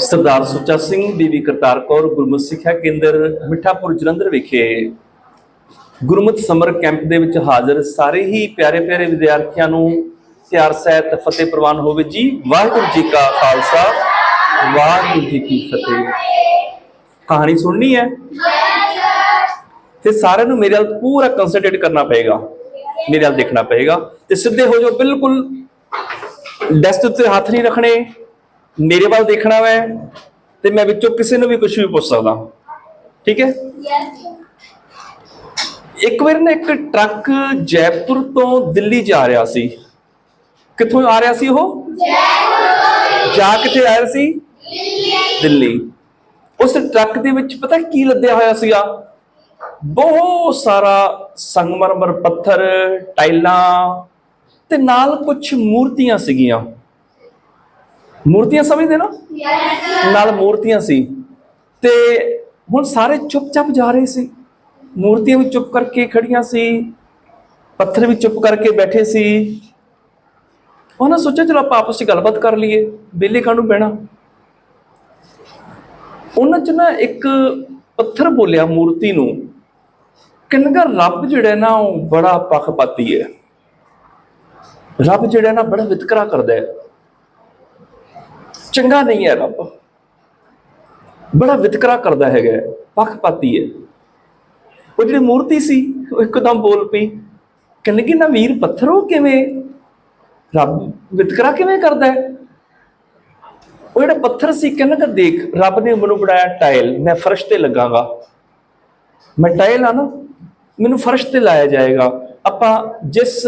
ਸਰਦਾਰ ਸੁੱਚਾ ਸਿੰਘ ਬੀਬੀ ਕਰਤਾਰ ਕੌਰ ਗੁਰਮਤਿ ਸਿੱਖਿਆ ਕੇਂਦਰ ਮਿੱਠਾਪੁਰ ਜਲੰਧਰ ਵਿਖੇ ਗੁਰਮਤਿ ਸਮਰ ਕੈਂਪ ਦੇ ਵਿੱਚ ਹਾਜ਼ਰ ਸਾਰੇ ਹੀ ਪਿਆਰੇ ਪਿਆਰੇ ਵਿਦਿਆਰਥੀਆਂ ਨੂੰ ਪਿਆਰ ਸਹਿਤ, ਫਤਿਹ ਪ੍ਰਵਾਨ ਹੋਵੇ ਜੀ। ਵਾਹਿਗੁਰੂ ਜੀ ਕਾ ਖਾਲਸਾ, ਵਾਹਿਗੁਰੂ ਜੀ ਕੀ ਫਤਿਹ। ਕਹਾਣੀ ਸੁਣਨੀ ਹੈ? ਤੇ ਸਾਰਿਆਂ ਨੂੰ ਮੇਰੇ ਵੱਲ ਪੂਰਾ ਕਨਸੈਂਟਰੇਟ ਕਰਨਾ ਪਏਗਾ। ਮੇਰੇ ਵੱਲ ਦੇਖਣਾ ਪਏਗਾ। ਤੇ ਸਿੱਧੇ ਹੋ ਜਾਓ, ਬਿਲਕੁਲ ਡੈਸਕ ਉੱਤੇ ਹੱਥ ਨਹੀਂ ਰੱਖਣੇ। ਮੇਰੇ ਵੱਲ ਦੇਖਣਾ ਵੈ ਤੇ ਮੈਂ ਵਿੱਚੋਂ ਕਿਸੇ ਨੂੰ ਵੀ ਕੁਝ ਵੀ ਪੁੱਛ ਸਕਦਾ। ਠੀਕ ਹੈ? ਇੱਕ ਵਾਰ ਨਾ ਇੱਕ ਟਰੱਕ ਜੈਪੁਰ ਤੋਂ ਦਿੱਲੀ ਜਾ ਰਿਹਾ ਸੀ। ਕਿੱਥੋਂ ਆ ਰਿਹਾ ਸੀ ਉਹ? ਜਾ ਕਿੱਥੇ ਆ ਰਿਹਾ ਸੀ? ਦਿੱਲੀ। ਉਸ ਟਰੱਕ ਦੇ ਵਿੱਚ ਪਤਾ ਕੀ ਲੱਦਿਆ ਹੋਇਆ ਸੀਗਾ? ਬਹੁਤ ਸਾਰਾ ਸੰਗਮਰਮਰ ਪੱਥਰ, ਟਾਈਲਾਂ ਤੇ ਨਾਲ ਕੁਝ ਮੂਰਤੀਆਂ ਸੀਗੀਆਂ। ਮੂਰਤੀਆਂ ਸਮਝਦੇ ਨਾ? ਨਾਲ ਮੂਰਤੀਆਂ ਸੀ। ਤੇ ਹੁਣ ਸਾਰੇ ਚੁੱਪਚਾਪ ਜਾ ਰਹੇ ਸੀ। ਮੂਰਤੀਆਂ ਵੀ ਚੁੱਪ ਕਰਕੇ ਖੜੀਆਂ ਸੀ। ਪੱਥਰ ਵੀ ਚੁੱਪ ਕਰਕੇ ਬੈਠੇ ਸੀ। ਉਹਨਾਂ ਸੋਚਿਆ, ਚਲੋ ਆਪਾਂ ਆਪਸ ਵਿੱਚ ਗੱਲਬਾਤ ਕਰ ਲਈਏ। ਬੇਲੇ ਕਾਹਨੂੰ ਬਹਿਣਾ। ਉਹਨਾਂ ਚ ਨਾ ਇੱਕ ਪੱਥਰ ਬੋਲਿਆ ਮੂਰਤੀ ਨੂੰ। ਕਹਿੰਦਾ ਰੱਬ ਜਿਹੜਾ ਨਾ, ਉਹ ਬੜਾ ਪੱਖਪਾਤੀ ਹੈ। ਰੱਬ ਜਿਹੜਾ ਨਾ ਬੜਾ ਵਿਤਕਰਾ ਕਰਦਾ ਹੈ। ਚੰਗਾ ਨਹੀਂ ਹੈ ਰੱਬ। ਬੜਾ ਵਿਤਕਰਾ ਕਰਦਾ ਹੈਗਾ ਹੈ, ਪੱਖਪਾਤੀ ਹੈ। ਉਹ ਜਿਹੜੀ ਮੂਰਤੀ ਸੀ ਉਹ ਇੱਕਦਮ ਬੋਲ ਪਈ ਕਹਿੰਦੇ ਕਿ ਨਾ ਵੀਰ ਪੱਥਰੋ ਕਿਵੇਂ? ਰੱਬ ਵਿਤਕਰਾ ਕਿਵੇਂ ਕਰਦਾ ਹੈ? ਉਹ ਜਿਹੜਾ ਪੱਥਰ ਸੀ ਕਹਿੰਦਾ ਕਿ ਦੇਖ ਰੱਬ ਨੇ ਮੈਨੂੰ ਬਣਾਇਆ ਟਾਇਲ ਮੈਂ ਫਰਸ਼ ਤੇ ਲੱਗਾਂਗਾ। ਮੈਂ ਟਾਇਲ ਆ ਨਾ ਮੈਨੂੰ ਫਰਸ਼ ਤੇ ਲਾਇਆ ਜਾਏਗਾ। ਆਪਾਂ ਜਿਸ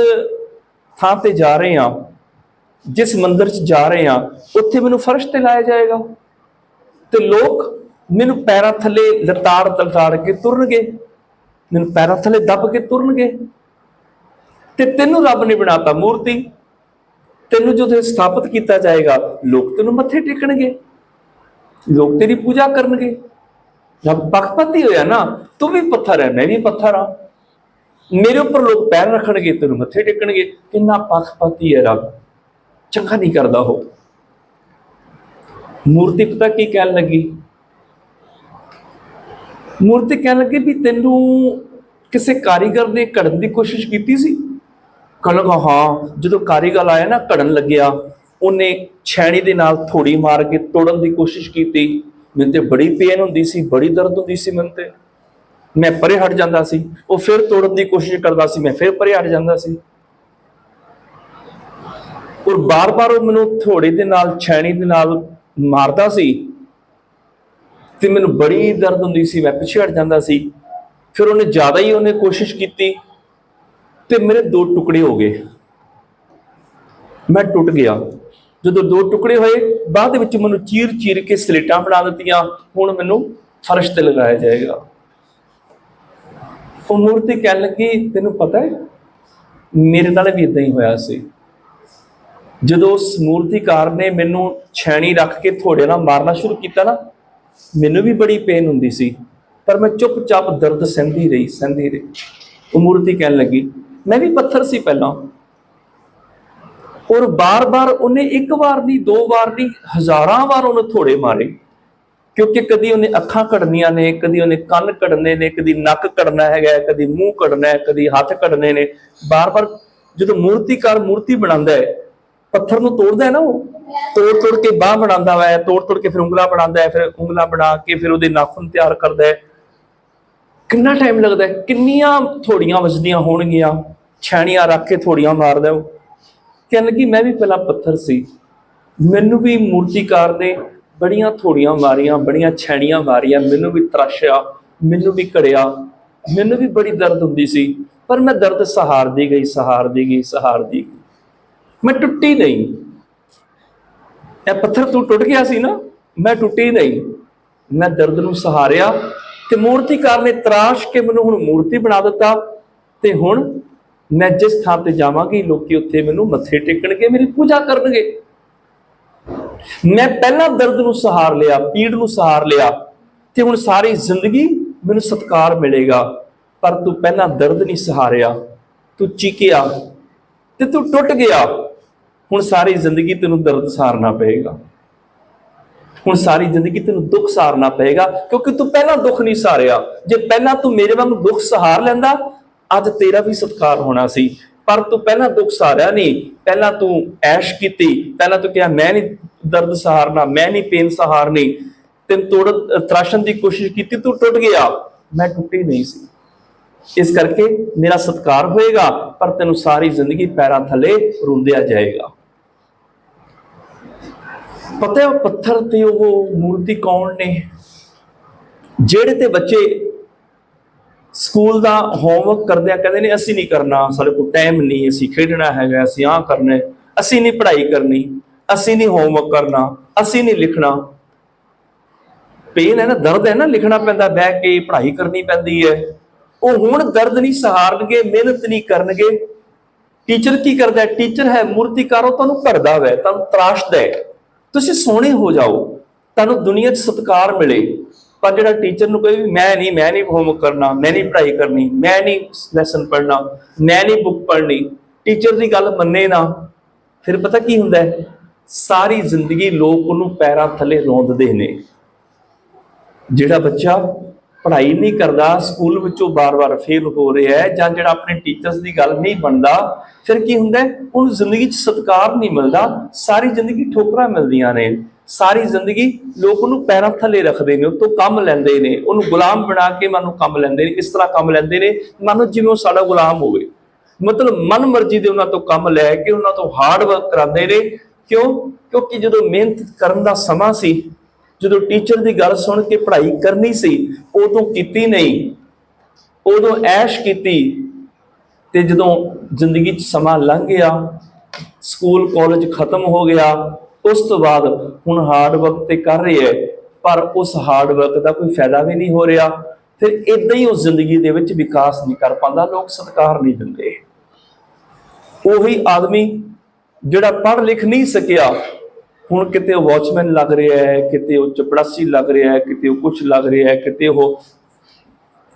ਥਾਂ ਤੇ ਜਾ ਰਹੇ ਹਾਂ ਜਿਸ ਮੰਦਰ 'ਚ ਜਾ ਰਹੇ ਹਾਂ, ਉੱਥੇ ਮੈਨੂੰ ਫਰਸ਼ ਤੇ ਲਾਇਆ ਜਾਏਗਾ। ਤੇ ਲੋਕ ਮੈਨੂੰ ਪੈਰਾਂ ਥੱਲੇ ਲਤਾੜ ਤਲਤਾੜ ਕੇ ਤੁਰਨਗੇ। ਮੈਨੂੰ ਪੈਰਾਂ ਥੱਲੇ ਦੱਬ ਕੇ ਤੁਰਨਗੇ। ਤੇ ਤੈਨੂੰ ਰੱਬ ਨੇ ਬਣਾਤਾ ਮੂਰਤੀ। ਤੈਨੂੰ ਜਦੋਂ ਸਥਾਪਿਤ ਕੀਤਾ ਜਾਏਗਾ, ਲੋਕ ਤੈਨੂੰ ਮੱਥੇ ਟੇਕਣਗੇ। ਲੋਕ ਤੇਰੀ ਪੂਜਾ ਕਰਨਗੇ। ਰੱਬ ਪੱਖਪਾਤੀ ਹੋਇਆ ਨਾ, ਤੂੰ ਵੀ ਪੱਥਰ ਹੈ, ਮੈਂ ਵੀ ਪੱਥਰ ਹਾਂ। ਮੇਰੇ ਉੱਪਰ ਲੋਕ ਪੈਰ ਰੱਖਣਗੇ, ਤੈਨੂੰ ਮੱਥੇ ਟੇਕਣਗੇ। ਕਿੰਨਾ ਪੱਖਪਾਤੀ ਹੈ ਰੱਬ। ਚੰਗਾ ਨਹੀਂ ਕਰਦਾ ਉਹ। ਮੂਰਤੀ ਪਤਾ ਕੀ ਕਹਿਣ ਲੱਗੀ? ਮੂਰਤੀ ਕਹਿਣ ਲੱਗੀ ਵੀ ਤੈਨੂੰ ਕਿਸੇ ਕਾਰੀਗਰ ਨੇ ਘੜਨ ਦੀ ਕੋਸ਼ਿਸ਼ ਕੀਤੀ ਸੀ? ਕਹਿੰਦਾ ਹਾਂ, ਜਦੋਂ ਕਾਰੀਗਰ ਆਇਆ ਨਾ, ਘੜਨ ਲੱਗਿਆ, ਉਹਨੇ ਛੈਣੀ ਦੇ ਨਾਲ ਥੋੜੀ ਮਾਰ ਕੇ ਤੋੜਨ ਦੀ ਕੋਸ਼ਿਸ਼ ਕੀਤੀ। ਮੈਨੂੰ ਤੇ ਬੜੀ ਪੇਨ ਹੁੰਦੀ ਸੀ, ਬੜੀ ਦਰਦ ਹੁੰਦੀ ਸੀ ਮੈਨੂੰ ਤੇ। ਮੈਂ ਪਰੇ ਹਟ ਜਾਂਦਾ ਸੀ, ਉਹ ਫਿਰ ਤੋੜਨ ਦੀ ਕੋਸ਼ਿਸ਼ ਕਰਦਾ ਸੀ, ਮੈਂ ਫਿਰ ਪਰੇ ਹਟ ਜਾਂਦਾ ਸੀ। ਔਰ ਬਾਰ-ਬਾਰ ਉਹ ਮੈਨੂੰ ਥੋੜੇ ਦੇ ਨਾਲ, ਛੈਣੀ ਦੇ ਨਾਲ ਮਾਰਦਾ ਸੀ। ਤੇ ਮੈਨੂੰ ਬੜੀ ਦਰਦ ਹੁੰਦੀ ਸੀ, ਮੈਂ ਪਿੱਛੇ ਹਟ ਜਾਂਦਾ ਸੀ। ਫਿਰ ਉਹਨੇ ਜ਼ਿਆਦਾ ਹੀ ਉਹਨੇ ਕੋਸ਼ਿਸ਼ ਕੀਤੀ ਤੇ ਮੇਰੇ ਦੋ ਟੁਕੜੇ ਹੋ ਗਏ। ਮੈਂ ਟੁੱਟ ਗਿਆ। ਜਦੋਂ ਦੋ ਟੁਕੜੇ ਹੋਏ, ਬਾਅਦ ਵਿੱਚ ਮੈਨੂੰ ਚੀਰ-ਚੀਰ ਕੇ ਸਲੇਟਾਂ ਬਣਾ ਦਿੱਤੀਆਂ। ਹੁਣ ਮੈਨੂੰ ਫਰਸ਼ ਤੇ ਲਗਾਇਆ ਜਾਏਗਾ। ਉਹ ਮੂਰਤੀ ਕਹਿਣ ਲੱਗੀ, ਤੈਨੂੰ ਪਤਾ ਹੈ, ਮੇਰੇ ਨਾਲ ਵੀ ਇਦਾਂ ਹੀ ਹੋਇਆ ਸੀ। ਜਦੋਂ ਉਸ ਮੂਰਤੀਕਾਰ ਨੇ ਮੈਨੂੰ ਛੈਣੀ ਰੱਖ ਕੇ ਥੋੜੇ ਨਾਲ ਮਾਰਨਾ ਸ਼ੁਰੂ ਕੀਤਾ ਨਾ, ਮੈਨੂੰ ਵੀ ਬੜੀ ਪੇਨ ਹੁੰਦੀ ਸੀ, ਪਰ ਮੈਂ ਚੁੱਪਚਾਪ ਦਰਦ ਸਹਿੰਦੀ ਰਹੀ ਸਹਿੰਦੀ ਰਹੀ। ਉਹ ਮੂਰਤੀ ਕਹਿਣ ਲੱਗੀ, ਮੈਂ ਵੀ ਪੱਥਰ ਸੀ ਪਹਿਲਾਂ। ਔਰ ਬਾਰ-ਬਾਰ ਉਹਨੇ ਇੱਕ ਵਾਰ ਨਹੀਂ, ਦੋ ਵਾਰ ਨਹੀਂ, ਹਜ਼ਾਰਾਂ ਵਾਰ ਉਹਨੇ ਥੋੜੇ ਮਾਰੇ। ਕਿਉਂਕਿ ਕਦੀ ਉਹਨੇ ਅੱਖਾਂ ਕੱਢਣੀਆਂ ਨੇ, ਕਦੀ ਉਹਨੇ ਕੰਨ ਕੱਢਣੇ ਨੇ, ਕਦੀ ਨੱਕ ਕੱਢਣਾ ਹੈਗਾ, ਕਦੀ ਮੂੰਹ ਕੜਨਾ ਹੈ ਕਦੀ ਹੱਥ ਕੱਢਣੇ ਨੇ। ਬਾਰ-ਬਾਰ ਜਦੋਂ ਮੂਰਤੀਕਾਰ ਮੂਰਤੀ ਬਣਾਉਂਦਾ ਹੈ ਪੱਥਰ ਨੂੰ ਤੋੜਦਾ ਹੈ ਨਾ ਉਹ? ਤੋੜ ਤੋੜ ਕੇ ਬਾਹ ਬਣਾਉਂਦਾ ਹੈ ਤੋੜ ਤੋੜ ਕੇ ਫਿਰ ਉਂਗਲਾ ਬਣਾਉਂਦਾ ਹੈ, ਫਿਰ ਉਂਗਲਾ ਬਣਾ ਕੇ ਫਿਰ ਉਹਦੇ ਨਾਖੂਨ ਤਿਆਰ ਕਰਦਾ ਹੈ। ਕਿੰਨਾ ਟਾਈਮ ਲੱਗਦਾ ਹੈ? ਕਿੰਨੀਆਂ ਥੋੜੀਆਂ ਵੱਜਦੀਆਂ ਹੋਣਗੀਆਂ? ਛੈਣੀਆਂ ਰੱਖ ਕੇ ਥੋੜੀਆਂ ਮਾਰਦਾ ਉਹ। ਕਹਿਣ ਲੱਗੀ, ਮੈਂ ਵੀ ਪਹਿਲਾਂ ਪੱਥਰ ਸੀ। ਮੈਨੂੰ ਵੀ ਮੂਰਤੀਕਾਰ ਨੇ ਬੜੀਆਂ ਥੋੜੀਆਂ ਮਾਰੀਆਂ, ਬੜੀਆਂ ਛੈਣੀਆਂ ਮਾਰੀਆਂ, ਮੈਨੂੰ ਵੀ ਤਰਾਸ਼ਿਆ, ਮੈਨੂੰ ਵੀ ਘੜਿਆ, ਮੈਨੂੰ ਵੀ ਬੜੀ ਦਰਦ ਹੁੰਦੀ ਸੀ। ਪਰ ਮੈਂ ਦਰਦ ਸਹਾਰਦੀ ਗਈ ਸਹਾਰਦੀ ਗਈ ਸਹਾਰਦੀ ਗਈ। ਮੈਂ ਟੁੱਟੀ ਨਹੀਂ। ਇਹ ਪੱਥਰ ਤੂੰ ਟੁੱਟ ਗਿਆ ਸੀ ਨਾ, ਮੈਂ ਟੁੱਟੀ ਨਹੀਂ। ਮੈਂ ਦਰਦ ਨੂੰ ਸਹਾਰਿਆ ਤੇ ਮੂਰਤੀਕਾਰ ਨੇ ਤਰਾਸ਼ ਕੇ ਮੈਨੂੰ ਹੁਣ ਮੂਰਤੀ ਬਣਾ ਦਿੱਤਾ ਤੇ ਹੁਣ ਮੈਂ ਜਿਸ ਥਾਂ ਤੇ ਜਾਵਾਂਗੀ, ਲੋਕੀ ਉੱਥੇ ਮੈਨੂੰ ਮੱਥੇ ਟੇਕਣਗੇ, ਮੇਰੀ ਪੂਜਾ ਕਰਨਗੇ। ਮੈਂ ਪਹਿਲਾਂ ਦਰਦ ਨੂੰ ਸਹਾਰ ਲਿਆ, ਪੀੜ ਨੂੰ ਸਹਾਰ ਲਿਆ ਤੇ ਹੁਣ ਸਾਰੀ ਜ਼ਿੰਦਗੀ ਮੈਨੂੰ ਸਤਕਾਰ ਮਿਲੇਗਾ। ਪਰ ਤੂੰ ਪਹਿਲਾਂ ਦਰਦ ਨਹੀਂ ਸਹਾਰਿਆ, ਤੂੰ ਚੀਕਿਆ ਤੇ ਤੂੰ ਟੁੱਟ ਗਿਆ। ਹੁਣ ਸਾਰੀ ਜ਼ਿੰਦਗੀ ਤੈਨੂੰ ਦਰਦ ਸਹਾਰਨਾ ਪਏਗਾ। ਹੁਣ ਸਾਰੀ ਜ਼ਿੰਦਗੀ ਤੈਨੂੰ ਦੁੱਖ ਸਾਰਨਾ ਪਏਗਾ, ਕਿਉਂਕਿ ਤੂੰ ਪਹਿਲਾਂ ਦੁੱਖ ਨਹੀਂ ਸਹਾਰਿਆ ਜੇ ਪਹਿਲਾਂ ਤੂੰ ਮੇਰੇ ਵਾਂਗ ਦੁੱਖ ਸਹਾਰ ਲੈਂਦਾ, ਅੱਜ ਤੇਰਾ ਵੀ ਸਤਿਕਾਰ ਹੋਣਾ ਸੀ। ਪਰ ਤੂੰ ਪਹਿਲਾਂ ਦੁੱਖ ਸਹਾਰਿਆ ਨਹੀਂ, ਪਹਿਲਾਂ ਤੂੰ ਐਸ਼ ਕੀਤੀ, ਪਹਿਲਾਂ ਤੂੰ ਕਿਹਾ, ਮੈਂ ਨਹੀਂ ਦਰਦ ਸਹਾਰਨਾ, ਮੈਂ ਨਹੀਂ ਪੇਨ ਸਹਾਰਨੀ। ਤੈਨੂੰ ਤੋੜ ਤਰਾਸ਼ਣ ਦੀ ਕੋਸ਼ਿਸ਼ ਕੀਤੀ, ਤੂੰ ਟੁੱਟ ਗਿਆ। ਮੈਂ ਟੁੱਟੀ ਨਹੀਂ ਸੀ। ਇਸ ਕਰਕੇ ਮੇਰਾ ਸਤਿਕਾਰ ਹੋਏਗਾ, ਪਰ ਤੈਨੂੰ ਸਾਰੀ ਜ਼ਿੰਦਗੀ ਪੈਰਾਂ ਥੱਲੇ ਰੁੰਦਿਆ ਜਾਏਗਾ। ਪਤਾ ਹੈ ਪੱਥਰ ਤੇ ਉਹ ਮੂਰਤੀ ਕੌਣ ਨੇ? ਜਿਹੜੇ ਤੇ ਬੱਚੇ ਸਕੂਲ ਦਾ ਹੋਮਵਰਕ ਕਰਦੇ ਆ, ਕਹਿੰਦੇ ਨੇ, ਅਸੀਂ ਨਹੀਂ ਕਰਨਾ, ਸਾਡੇ ਕੋਲ ਟਾਈਮ ਨਹੀਂ, ਅਸੀਂ ਖੇਡਣਾ ਹੈਗਾ, ਅਸੀਂ ਆਹ ਕਰਨਾ ਅਸੀਂ ਨਹੀਂ ਪੜ੍ਹਾਈ ਕਰਨੀ, ਅਸੀਂ ਨਹੀਂ ਹੋਮਵਰਕ ਕਰਨਾ, ਅਸੀਂ ਨਹੀਂ ਲਿਖਣਾ। ਪੇਨ ਹੈ ਨਾ, ਦਰਦ ਹੈ ਨਾ, ਲਿਖਣਾ ਪੈਂਦਾ, ਬਹਿ ਕੇ ਪੜ੍ਹਾਈ ਕਰਨੀ ਪੈਂਦੀ ਹੈ। ਉਹ ਹੁਣ ਦਰਦ ਨਹੀਂ ਸਹਾਰਨਗੇ, ਮਿਹਨਤ ਨਹੀਂ ਕਰਨਗੇ। ਟੀਚਰ ਕੀ ਕਰਦਾ ਟੀਚਰ ਹੈ ਮੂਰਤੀਕਾਰ, ਉਹ ਤੁਹਾਨੂੰ ਘੜਦਾ ਹੈ ਤੁਹਾਨੂੰ ਤਰਾਸ਼ਦਾ ਹੈ। ਤੁਸੀਂ ਸੋਹਣੇ ਹੋ ਜਾਓ, ਤੁਹਾਨੂੰ ਦੁਨੀਆ 'ਚ ਸਤਿਕਾਰ ਮਿਲੇ। ਪਰ ਜਿਹੜਾ ਟੀਚਰ ਨੂੰ ਕਹੇ ਵੀ ਮੈਂ ਨਹੀਂ ਮੈਂ ਨਹੀਂ ਹੋਮਵਰਕ ਕਰਨਾ, ਮੈਂ ਨਹੀਂ ਪੜ੍ਹਾਈ ਕਰਨੀ, ਮੈਂ ਨਹੀਂ ਲੈਸਨ ਪੜ੍ਹਨਾ, ਮੈਂ ਨਹੀਂ ਬੁੱਕ ਪੜ੍ਹਨੀ ਟੀਚਰ ਦੀ ਗੱਲ ਮੰਨੇ ਨਾ, ਫਿਰ ਪਤਾ ਕੀ ਹੁੰਦਾ ਹੈ? ਸਾਰੀ ਜ਼ਿੰਦਗੀ ਲੋਕ ਉਹਨੂੰ ਪੈਰਾਂ ਥੱਲੇ ਰੋਂਦਦੇ ਨੇ। ਜਿਹੜਾ ਬੱਚਾ ਪੜ੍ਹਾਈ ਨਹੀਂ ਕਰਦਾ, ਸਕੂਲ ਵਿੱਚੋਂ ਬਾਰ-ਬਾਰ ਫੇਲ ਹੋ ਰਿਹਾ ਹੈ ਜਾਂ ਜਿਹੜਾ ਆਪਣੇ ਟੀਚਰਸ ਦੀ ਗੱਲ ਨਹੀਂ ਮੰਨਦਾ ਫਿਰ ਕੀ ਹੁੰਦਾ ਉਹਨੂੰ ਜ਼ਿੰਦਗੀ 'ਚ ਸਤਿਕਾਰ ਨਹੀਂ ਮਿਲਦਾ, ਸਾਰੀ ਜ਼ਿੰਦਗੀ ਠੋਕਰਾਂ ਮਿਲਦੀਆਂ ਨੇ। ਸਾਰੀ ਜ਼ਿੰਦਗੀ ਲੋਕ ਉਹਨੂੰ ਪੈਰਾਂ ਥੱਲੇ ਰੱਖਦੇ ਨੇ, ਉਹ ਤੋਂ ਕੰਮ ਲੈਂਦੇ ਨੇ। ਉਹਨੂੰ ਗੁਲਾਮ ਬਣਾ ਕੇ ਮਨ ਨੂੰ ਕੰਮ ਲੈਂਦੇ ਨੇ, ਇਸ ਤਰ੍ਹਾਂ ਕੰਮ ਲੈਂਦੇ ਨੇ, ਮਨ ਨੂੰ ਜਿਵੇਂ ਉਹ ਸਾਡਾ ਗੁਲਾਮ ਹੋਵੇ। ਮਤਲਬ ਮਨ ਮਰਜ਼ੀ ਦੇ ਉਹਨਾਂ ਤੋਂ ਕੰਮ ਲੈ ਕੇ ਉਹਨਾਂ ਤੋਂ ਹਾਰਡ ਵਰਕ ਕਰਾਉਂਦੇ ਨੇ। ਕਿਉਂ? ਕਿਉਂਕਿ ਜਦੋਂ ਮਿਹਨਤ ਕਰਨ ਦਾ ਸਮਾਂ ਸੀ ਜਦੋਂ ਟੀਚਰ ਦੀ ਗੱਲ ਸੁਣ ਕੇ ਪੜ੍ਹਾਈ ਕਰਨੀ ਸੀ, ਉਦੋਂ ਕੀਤੀ ਨਹੀਂ। ਉਦੋਂ ਐਸ਼ ਕੀਤੀ ਤੇ ਜਦੋਂ ਜ਼ਿੰਦਗੀ 'ਚ ਸਮਾਂ ਲੰਘ ਗਿਆ ਸਕੂਲ ਕਾਲਜ ਖਤਮ ਹੋ ਗਿਆ, ਉਸ ਤੋਂ ਬਾਅਦ ਹੁਣ ਹਾਰਡ ਵਰਕ ਤੇ ਕਰ ਰਹੇ ਹੈ, ਪਰ ਉਸ ਹਾਰਡ ਵਰਕ ਦਾ ਕੋਈ ਫਾਇਦਾ ਵੀ ਨਹੀਂ ਹੋ ਰਿਹਾ। ਫਿਰ ਇਦਾਂ ਹੀ ਉਹ ਜ਼ਿੰਦਗੀ ਦੇ ਵਿੱਚ ਵਿਕਾਸ ਨਹੀਂ ਕਰ ਪਾਉਂਦਾ, ਲੋਕ ਸਤਿਕਾਰ ਨਹੀਂ ਦਿੰਦੇ। ਉਹੀ ਆਦਮੀ ਜਿਹੜਾ ਪੜ੍ਹ ਲਿਖ ਨਹੀਂ ਸਕਿਆ ਹੁਣ ਕਿਤੇ ਉਹ ਵਾਚਮੈਨ ਲੱਗ ਰਿਹਾ ਹੈ, ਕਿਤੇ ਉਹ ਚਪੜਾਸੀ ਲੱਗ ਰਿਹਾ ਹੈ, ਕਿਤੇ ਉਹ ਕੁਝ ਲੱਗ ਰਿਹਾ ਹੈ, ਕਿਤੇ ਉਹ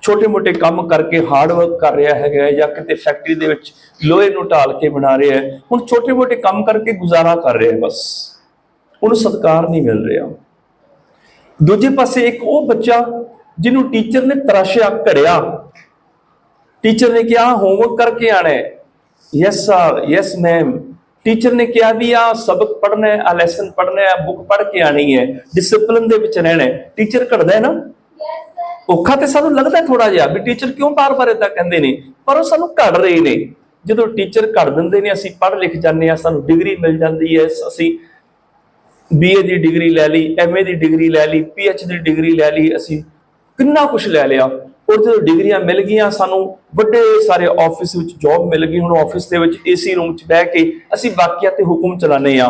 ਛੋਟੇ-ਮੋਟੇ ਕੰਮ ਕਰਕੇ ਹਾਰਡ ਵਰਕ ਕਰ ਰਿਹਾ ਹੈਗਾ ਜਾਂ ਕਿਤੇ ਫੈਕਟਰੀ ਦੇ ਵਿੱਚ ਲੋਹੇ ਨੂੰ ਢਾਲ ਕੇ ਬਣਾ ਰਿਹਾ ਹੈ। ਹੁਣ ਛੋਟੇ-ਮੋਟੇ ਕੰਮ ਕਰਕੇ ਗੁਜ਼ਾਰਾ ਕਰ ਰਿਹਾ ਹੈ ਬਸ। ਉਹਨੂੰ ਸਤਿਕਾਰ ਨਹੀਂ ਮਿਲ ਰਿਹਾ। ਦੂਜੇ ਪਾਸੇ ਇੱਕ ਉਹ ਬੱਚਾ ਜਿਹਨੂੰ ਟੀਚਰ ਨੇ ਤਰਾਸ਼ਿਆ, ਘੜਿਆ। ਟੀਚਰ ਨੇ ਕਿਹਾ ਹੋਮਵਰਕ ਕਰਕੇ ਆਣਾ ਹੈ। Yes sir yes ma'am teacher ਨੇ ਕਿਹਾ ਵੀ ਆ ਸਬਕ ਪੜ੍ਹਨਾ ਹੈ ਆ ਲੈਸਨ ਪੜ੍ਹਨਾ ਹੈ ਬੁੱਕ ਪੜ੍ਹ ਕੇ ਆਣੀ ਹੈ ਡਿਸਪਲਿਨ ਦੇ ਵਿੱਚ ਰਹਿਣਾ ਹੈ। ਟੀਚਰ ਘੜਦਾ ਹੈ ਨਾ? ਔਖਾ ਤੇ ਸਾਨੂੰ ਲੱਗਦਾ ਥੋੜਾ ਜਿਹਾ ਵੀ ਟੀਚਰ ਕਿਉਂ ਬਾਰ-ਬਾਰ ਇਦਾਂ ਕਹਿੰਦੇ ਨੇ ਪਰ ਉਹ ਸਾਨੂੰ ਘੜ ਰਹੇ ਨੇ। ਜਦੋਂ ਟੀਚਰ ਘੜ ਦਿੰਦੇ ਨੇ ਅਸੀਂ ਪੜ੍ਹ ਲਿਖ ਜਾਂਦੇ ਆ ਸਾਨੂੰ ਡਿਗਰੀ ਮਿਲ ਜਾਂਦੀ ਹੈ। ਅਸੀਂ ਬੀਏ ਦੀ ਡਿਗਰੀ ਲੈ ਲਈ ਐਮਏ ਦੀ ਡਿਗਰੀ ਲੈ ਲਈ ਪੀਐਚ ਦੀ ਡਿਗਰੀ ਲੈ ਲਈ ਅਸੀਂ ਕਿੰਨਾ ਕੁਝ ਲੈ ਲਿਆ। ਔਰ ਜਦੋਂ ਡਿਗਰੀਆਂ ਮਿਲ ਗਈਆਂ, ਸਾਨੂੰ ਵੱਡੇ ਸਾਰੇ ਆਫਿਸ ਵਿੱਚ ਜੌਬ ਮਿਲ ਗਈ, ਹੁਣ ਆਫਿਸ ਦੇ ਵਿੱਚ ਏਸੀ ਰੂਮ 'ਚ ਬਹਿ ਕੇ ਅਸੀਂ ਬਾਕੀਆਂ ਤੇ ਹੁਕਮ ਚਲਾਉਂਦੇ ਆ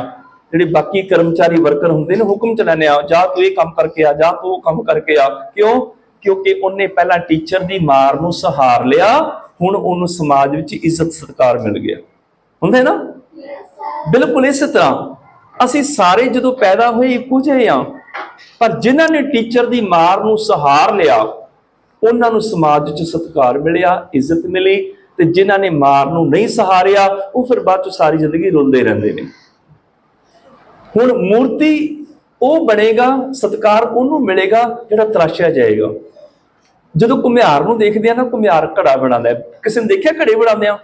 ਜਿਹੜੇ ਬਾਕੀ ਕਰਮਚਾਰੀ ਵਰਕਰ ਹੁੰਦੇ ਨੇ, ਹੁਕਮ ਚਲਾਉਂਦੇ ਆ ਜਾਂ ਤੂੰ ਇਹ ਕੰਮ ਕਰਕੇ ਆ, ਜਾਂ ਤੂੰ ਉਹ ਕੰਮ ਕਰਕੇ ਆ। ਕਿਉਂ? ਕਿਉਂਕਿ ਉਹਨੇ ਪਹਿਲਾਂ ਟੀਚਰ ਦੀ ਮਾਰ ਨੂੰ ਸਹਾਰ ਲਿਆ, ਹੁਣ ਉਹਨੂੰ ਸਮਾਜ ਵਿੱਚ ਇੱਜ਼ਤ, ਸਤਿਕਾਰ ਮਿਲ ਗਿਆ। ਹੁੰਦਾ ਨਾ? ਬਿਲਕੁਲ ਇਸੇ ਤਰ੍ਹਾਂ। ਅਸੀਂ ਸਾਰੇ ਜਦੋਂ ਪੈਦਾ ਹੋਏ, ਇੱਕੋ ਜਿਹੇ ਆ ਪਰ ਜਿਨ੍ਹਾਂ ਨੇ ਟੀਚਰ ਦੀ ਮਾਰ ਨੂੰ ਸਹਾਰ ਲਿਆ ਉਹਨਾਂ ਨੂੰ ਸਮਾਜ ਚ ਸਤਿਕਾਰ ਮਿਲਿਆ, ਇੱਜ਼ਤ ਮਿਲੀ ਤੇ ਜਿਨ੍ਹਾਂ ਨੇ ਮਾਰ ਨੂੰ ਨਹੀਂ ਸਹਾਰਿਆ, ਉਹ ਫਿਰ ਬਾਅਦ ਚ ਸਾਰੀ ਜ਼ਿੰਦਗੀ ਰੁਲਦੇ ਰਹਿੰਦੇ ਨੇ। ਹੁਣ ਮੂਰਤੀ ਉਹ ਬਣੇਗਾ, ਸਤਿਕਾਰ ਉਹਨੂੰ ਮਿਲੇਗਾ ਜਿਹੜਾ ਤਰਾਸ਼ਿਆ ਜਾਏਗਾ। ਜਦੋਂ ਕੁਮਿਆਰ ਨੂੰ ਦੇਖਦੇ ਆ ਨਾ ਕੁਮਿਆਰ ਘੜਾ ਬਣਾਉਂਦਾ ਕਿਸੇ ਨੇ ਦੇਖਿਆ ਘੜੇ ਬਣਾਉਂਦੇ ਆ?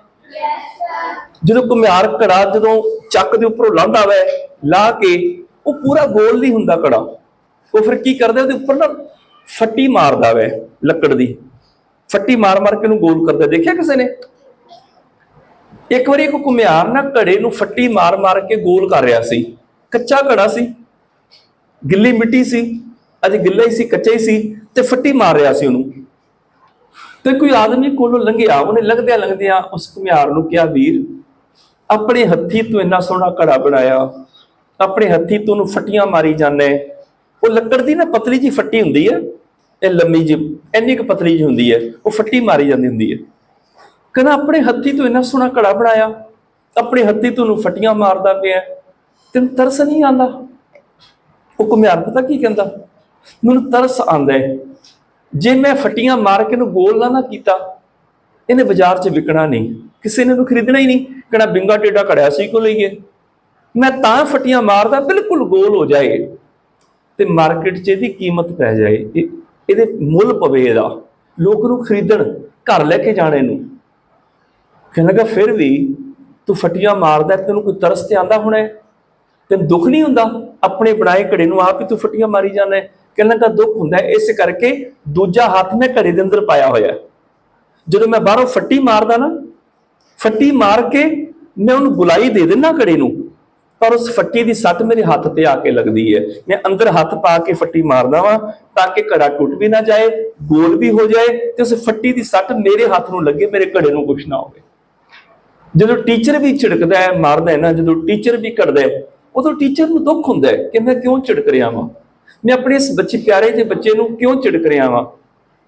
ਜਦੋਂ ਕੁਮਿਆਰ ਘੜਾ ਜਦੋਂ ਚੱਕ ਦੇ ਉੱਪਰੋਂ ਲਾਂਦਾ ਵੈ ਲਾ ਕੇ, ਉਹ ਪੂਰਾ ਗੋਲ ਨਹੀਂ ਹੁੰਦਾ ਘੜਾ। ਉਹ ਫਿਰ ਕੀ ਕਰਦਾ, ਉਹਦੇ ਉੱਪਰ ਨਾ ਫੱਟੀ ਮਾਰਦਾ ਵੈ। ਲੱਕੜ ਦੀ। ਫੱਟੀ ਮਾਰ ਮਾਰ ਕੇ ਉਹਨੂੰ ਗੋਲ ਕਰਦਾ। ਦੇਖਿਆ ਕਿਸੇ ਨੇ? ਇੱਕ ਵਾਰੀ ਇੱਕ ਘੁਮਿਆਰ ਨਾ ਘੜੇ ਨੂੰ ਫੱਟੀ ਮਾਰ ਮਾਰ ਕੇ ਗੋਲ ਕਰ ਰਿਹਾ ਸੀ। ਕੱਚਾ ਘੜਾ ਸੀ। ਗਿੱਲੀ ਮਿੱਟੀ ਸੀ। ਅੱਜ ਗਿੱਲਾ ਹੀ ਸੀ, ਕੱਚਾ ਹੀ ਸੀ ਤੇ ਫੱਟੀ ਮਾਰ ਰਿਹਾ ਸੀ ਉਹਨੂੰ। ਤੇ ਕੋਈ ਆਦਮੀ ਕੋਲੋਂ ਲੰਘਿਆ, ਉਹਨੇ ਲੰਘਦਿਆਂ ਲੰਘਦਿਆਂ ਉਸ ਘੁਮਿਆਰ ਨੂੰ ਕਿਹਾ, ਵੀਰ, ਆਪਣੇ ਹੱਥੀ ਤੂੰ ਇੰਨਾ ਸੋਹਣਾ ਘੜਾ ਬਣਾਇਆ। ਆਪਣੇ ਹੱਥੀ ਤੂੰ ਉਹਨੂੰ ਫੱਟੀਆਂ ਮਾਰੀ ਜਾਂਦੇ। ਉਹ ਲੱਕੜ ਦੀ ਨਾ ਪਤਲੀ ਜੀ ਫੱਟੀ ਹੁੰਦੀ ਹੈ ਇਹ ਲੰਮੀ ਜੀ ਇੰਨੀ ਕੁ ਪਤਲੀ ਜਿਹੀ ਹੁੰਦੀ ਹੈ, ਉਹ ਫੱਟੀ ਮਾਰੀ ਜਾਂਦੀ ਹੁੰਦੀ ਹੈ। ਕਹਿੰਦਾ ਆਪਣੇ ਹੱਥੀ ਤੋਂ ਇੰਨਾ ਸੋਹਣਾ ਘੜਾ ਬਣਾਇਆ, ਆਪਣੇ ਹੱਥੀ ਤੂੰ ਉਹਨੂੰ ਫੱਟੀਆਂ ਮਾਰਦਾ ਪਿਆ ਤੈਨੂੰ ਤਰਸ ਨਹੀਂ ਆਉਂਦਾ? ਉਹ ਕੁਮਿਆਰ ਪਤਾ ਕੀ ਕਹਿੰਦਾ? ਮੈਨੂੰ ਤਰਸ ਆਉਂਦਾ ਹੈ। ਜੇ ਮੈਂ ਫੱਟੀਆਂ ਮਾਰ ਕੇ ਨੂੰ ਗੋਲ ਨਾ ਨਾ ਕੀਤਾ, ਇਹਨੇ ਬਾਜ਼ਾਰ 'ਚ ਵਿਕਣਾ ਨਹੀਂ। ਕਿਸੇ ਨੇ ਇਹਨੂੰ ਖਰੀਦਣਾ ਹੀ ਨਹੀਂ। ਕਿਹੜਾ ਬਿੰਗਾ ਟੇਡਾ ਘੜਿਆ ਸੀ ਕੋ ਲਈਏ ਮੈਂ ਤਾਂ ਫੱਟੀਆਂ ਮਾਰਦਾ, ਬਿਲਕੁਲ ਗੋਲ ਹੋ ਜਾਏ ਤੇ ਮਾਰਕੀਟ 'ਚ ਇਹਦੀ ਕੀਮਤ ਪੈ ਜਾਏ। ਇਹਦੇ ਮੁੱਲ ਪਵੇ ਇਹਦਾ। ਲੋਕ ਨੂੰ ਖਰੀਦਣ, ਘਰ ਲੈ ਕੇ ਜਾਣੇ ਨੂੰ ਕਹਿਣ ਲੱਗਾ, ਫਿਰ ਵੀ ਤੂੰ ਫਟੀਆਂ ਮਾਰਦਾ, ਤੈਨੂੰ ਕੋਈ ਤਰਸ ਤੇ ਆਂਦਾ ਹੋਣਾ ਤੈਨੂੰ ਦੁੱਖ ਨਹੀਂ ਹੁੰਦਾ? ਆਪਣੇ ਬਣਾਏ ਘੜੇ ਨੂੰ ਆਪ ਹੀ ਤੂੰ ਫਟੀਆਂ ਮਾਰੀ ਜਾਂਦਾ ਹੈ। ਕਹਿਣ ਲੱਗਾ, ਦੁੱਖ ਹੁੰਦਾ ਇਸ ਕਰਕੇ ਦੂਜਾ ਹੱਥ ਮੈਂ ਘੜੇ ਦੇ ਅੰਦਰ ਪਾਇਆ ਹੋਇਆ ਜਦੋਂ ਮੈਂ ਬਾਹਰੋਂ ਫੱਟੀ ਮਾਰਦਾ ਨਾ, ਫੱਟੀ ਮਾਰ ਕੇ ਮੈਂ ਉਹਨੂੰ ਗੁਲਾਈ ਦੇ ਦਿੰਦਾ ਘੜੇ ਨੂੰ। ਪਰ ਉਸ ਫੱਟੀ ਦੀ ਸੱਟ ਮੇਰੇ ਹੱਥ ਤੇ ਆ ਕੇ ਲੱਗਦੀ ਹੈ। ਮੈਂ ਅੰਦਰ ਹੱਥ ਪਾ ਕੇ ਫੱਟੀ ਮਾਰਦਾ ਵਾਂ ਤਾਂ ਕਿ ਘੜਾ ਟੁੱਟ ਵੀ ਨਾ ਜਾਏ, ਗੋਲ ਵੀ ਹੋ ਜਾਏ ਤੇ ਉਸ ਫੱਟੀ ਦੀ ਸੱਟ ਮੇਰੇ ਹੱਥ ਨੂੰ ਲੱਗੇ, ਮੇਰੇ ਘੜੇ ਨੂੰ ਕੁਛ ਨਾ ਹੋਵੇ। ਜਦੋਂ ਟੀਚਰ ਵੀ ਝਿੜਕਦਾ ਹੈ, ਮਾਰਦਾ ਹੈ ਨਾ, ਜਦੋਂ ਟੀਚਰ ਵੀ ਘੜਦਾ ਹੈ, ਉਦੋਂ ਟੀਚਰ ਨੂੰ ਦੁੱਖ ਹੁੰਦਾ ਹੈ ਕਿ ਮੈਂ ਕਿਉਂ ਝਿੜਕ ਰਿਹਾ ਵਾਂ? ਮੈਂ ਆਪਣੇ ਇਸ ਬੱਚੇ, ਪਿਆਰੇ ਜਿਹੇ ਬੱਚੇ ਨੂੰ ਕਿਉਂ ਝਿੜਕ ਰਿਹਾ ਵਾਂ?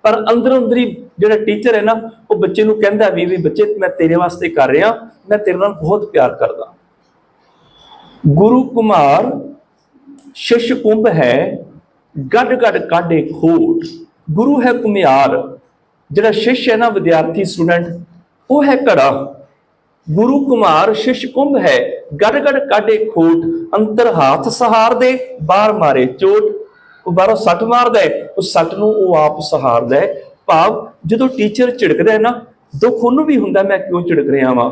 ਪਰ ਅੰਦਰੋਂ ਅੰਦਰੀ ਜਿਹੜਾ ਟੀਚਰ ਹੈ ਨਾ, ਉਹ ਬੱਚੇ ਨੂੰ ਕਹਿੰਦਾ ਵੀ ਵੀ ਬੱਚੇ, ਮੈਂ ਤੇਰੇ ਵਾਸਤੇ ਕਰ ਰਿਹਾ, ਮੈਂ ਤੇਰੇ ਨਾਲ ਬਹੁਤ ਪਿਆਰ ਕਰਦਾ। ਗੁਰੂ ਕੁਮਾਰ ਸ਼ਿਸ਼ ਕੁੰਭ ਹੈ ਗੱਡ ਗੱਡ ਕਾਢੇ ਖੋਟ। ਗੁਰੂ ਹੈ ਕੁਮਿਆਰ ਜਿਹੜਾ ਸ਼ਿਸ਼ ਹੈ ਨਾ ਵਿਦਿਆਰਥੀ ਸਟੂਡੈਂਟ, ਉਹ ਹੈ ਘੜਾ। ਗੁਰੂ ਕੁਮਾਰ ਸ਼ਿਸ਼ ਕੁੰਭ ਹੈ ਗੜ ਗੜ ਕਾਢੇ ਖੋਟ, ਅੰਤਰ ਹਾਥ ਸਹਾਰ ਦੇ ਬਾਹਰ ਮਾਰੇ ਚੋਟ। ਉਹ ਬਾਹਰੋਂ ਸੱਟ ਮਾਰਦਾ ਹੈ ਉਸ ਸੱਟ ਨੂੰ ਉਹ ਆਪ ਸਹਾਰਦਾ ਹੈ। ਭਾਵ ਜਦੋਂ ਟੀਚਰ ਝਿੜਕਦਾ ਹੈ ਨਾ, ਦੁੱਖ ਉਹਨੂੰ ਵੀ ਹੁੰਦਾ, ਮੈਂ ਕਿਉਂ ਝਿੜਕ ਰਿਹਾ ਵਾਂ?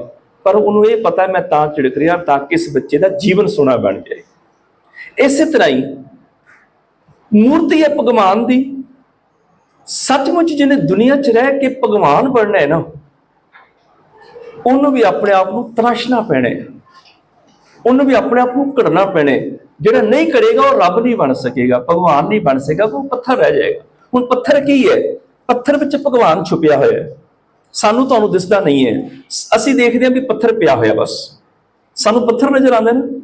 ਪਰ ਉਹਨੂੰ ਇਹ ਪਤਾ ਮੈਂ ਤਾਂ ਝਿੜਕ ਰਿਹਾ ਤਾਂ ਕਿ ਇਸ ਬੱਚੇ ਦਾ ਜੀਵਨ ਸੋਹਣਾ ਬਣ ਜਾਏ। ਇਸੇ ਤਰ੍ਹਾਂ ਹੀ ਮੂਰਤੀ ਹੈ ਭਗਵਾਨ ਦੀ। ਸੱਚਮੁੱਚ ਜਿਹਨੇ ਦੁਨੀਆ 'ਚ ਰਹਿ ਕੇ ਭਗਵਾਨ ਬਣਨਾ ਹੈ ਨਾ, ਉਹਨੂੰ ਵੀ ਆਪਣੇ ਆਪ ਨੂੰ ਤਰਾਸ਼ਣਾ ਪੈਣਾ ਹੈ। ਉਹਨੂੰ ਵੀ ਆਪਣੇ ਆਪ ਨੂੰ ਘੜਨਾ ਪੈਣਾ ਹੈ। ਜਿਹੜਾ ਨਹੀਂ ਕਰੇਗਾ, ਉਹ ਰੱਬ ਨਹੀਂ ਬਣ ਸਕੇਗਾ, ਭਗਵਾਨ ਨਹੀਂ ਬਣ ਸਕੇਗਾ, ਉਹ ਪੱਥਰ ਰਹਿ ਜਾਏਗਾ। ਹੁਣ ਪੱਥਰ ਕੀ ਹੈ? ਪੱਥਰ ਵਿੱਚ ਭਗਵਾਨ ਛੁਪਿਆ ਹੋਇਆ ਹੈ। ਸਾਨੂੰ ਤੁਹਾਨੂੰ ਦਿਸਦਾ ਨਹੀਂ ਹੈ। ਅਸੀਂ ਦੇਖਦੇ ਹਾਂ ਵੀ ਪੱਥਰ ਪਿਆ ਹੋਇਆ ਬਸ। ਸਾਨੂੰ ਪੱਥਰ ਨਜ਼ਰ ਆਉਂਦੇ ਨੇ।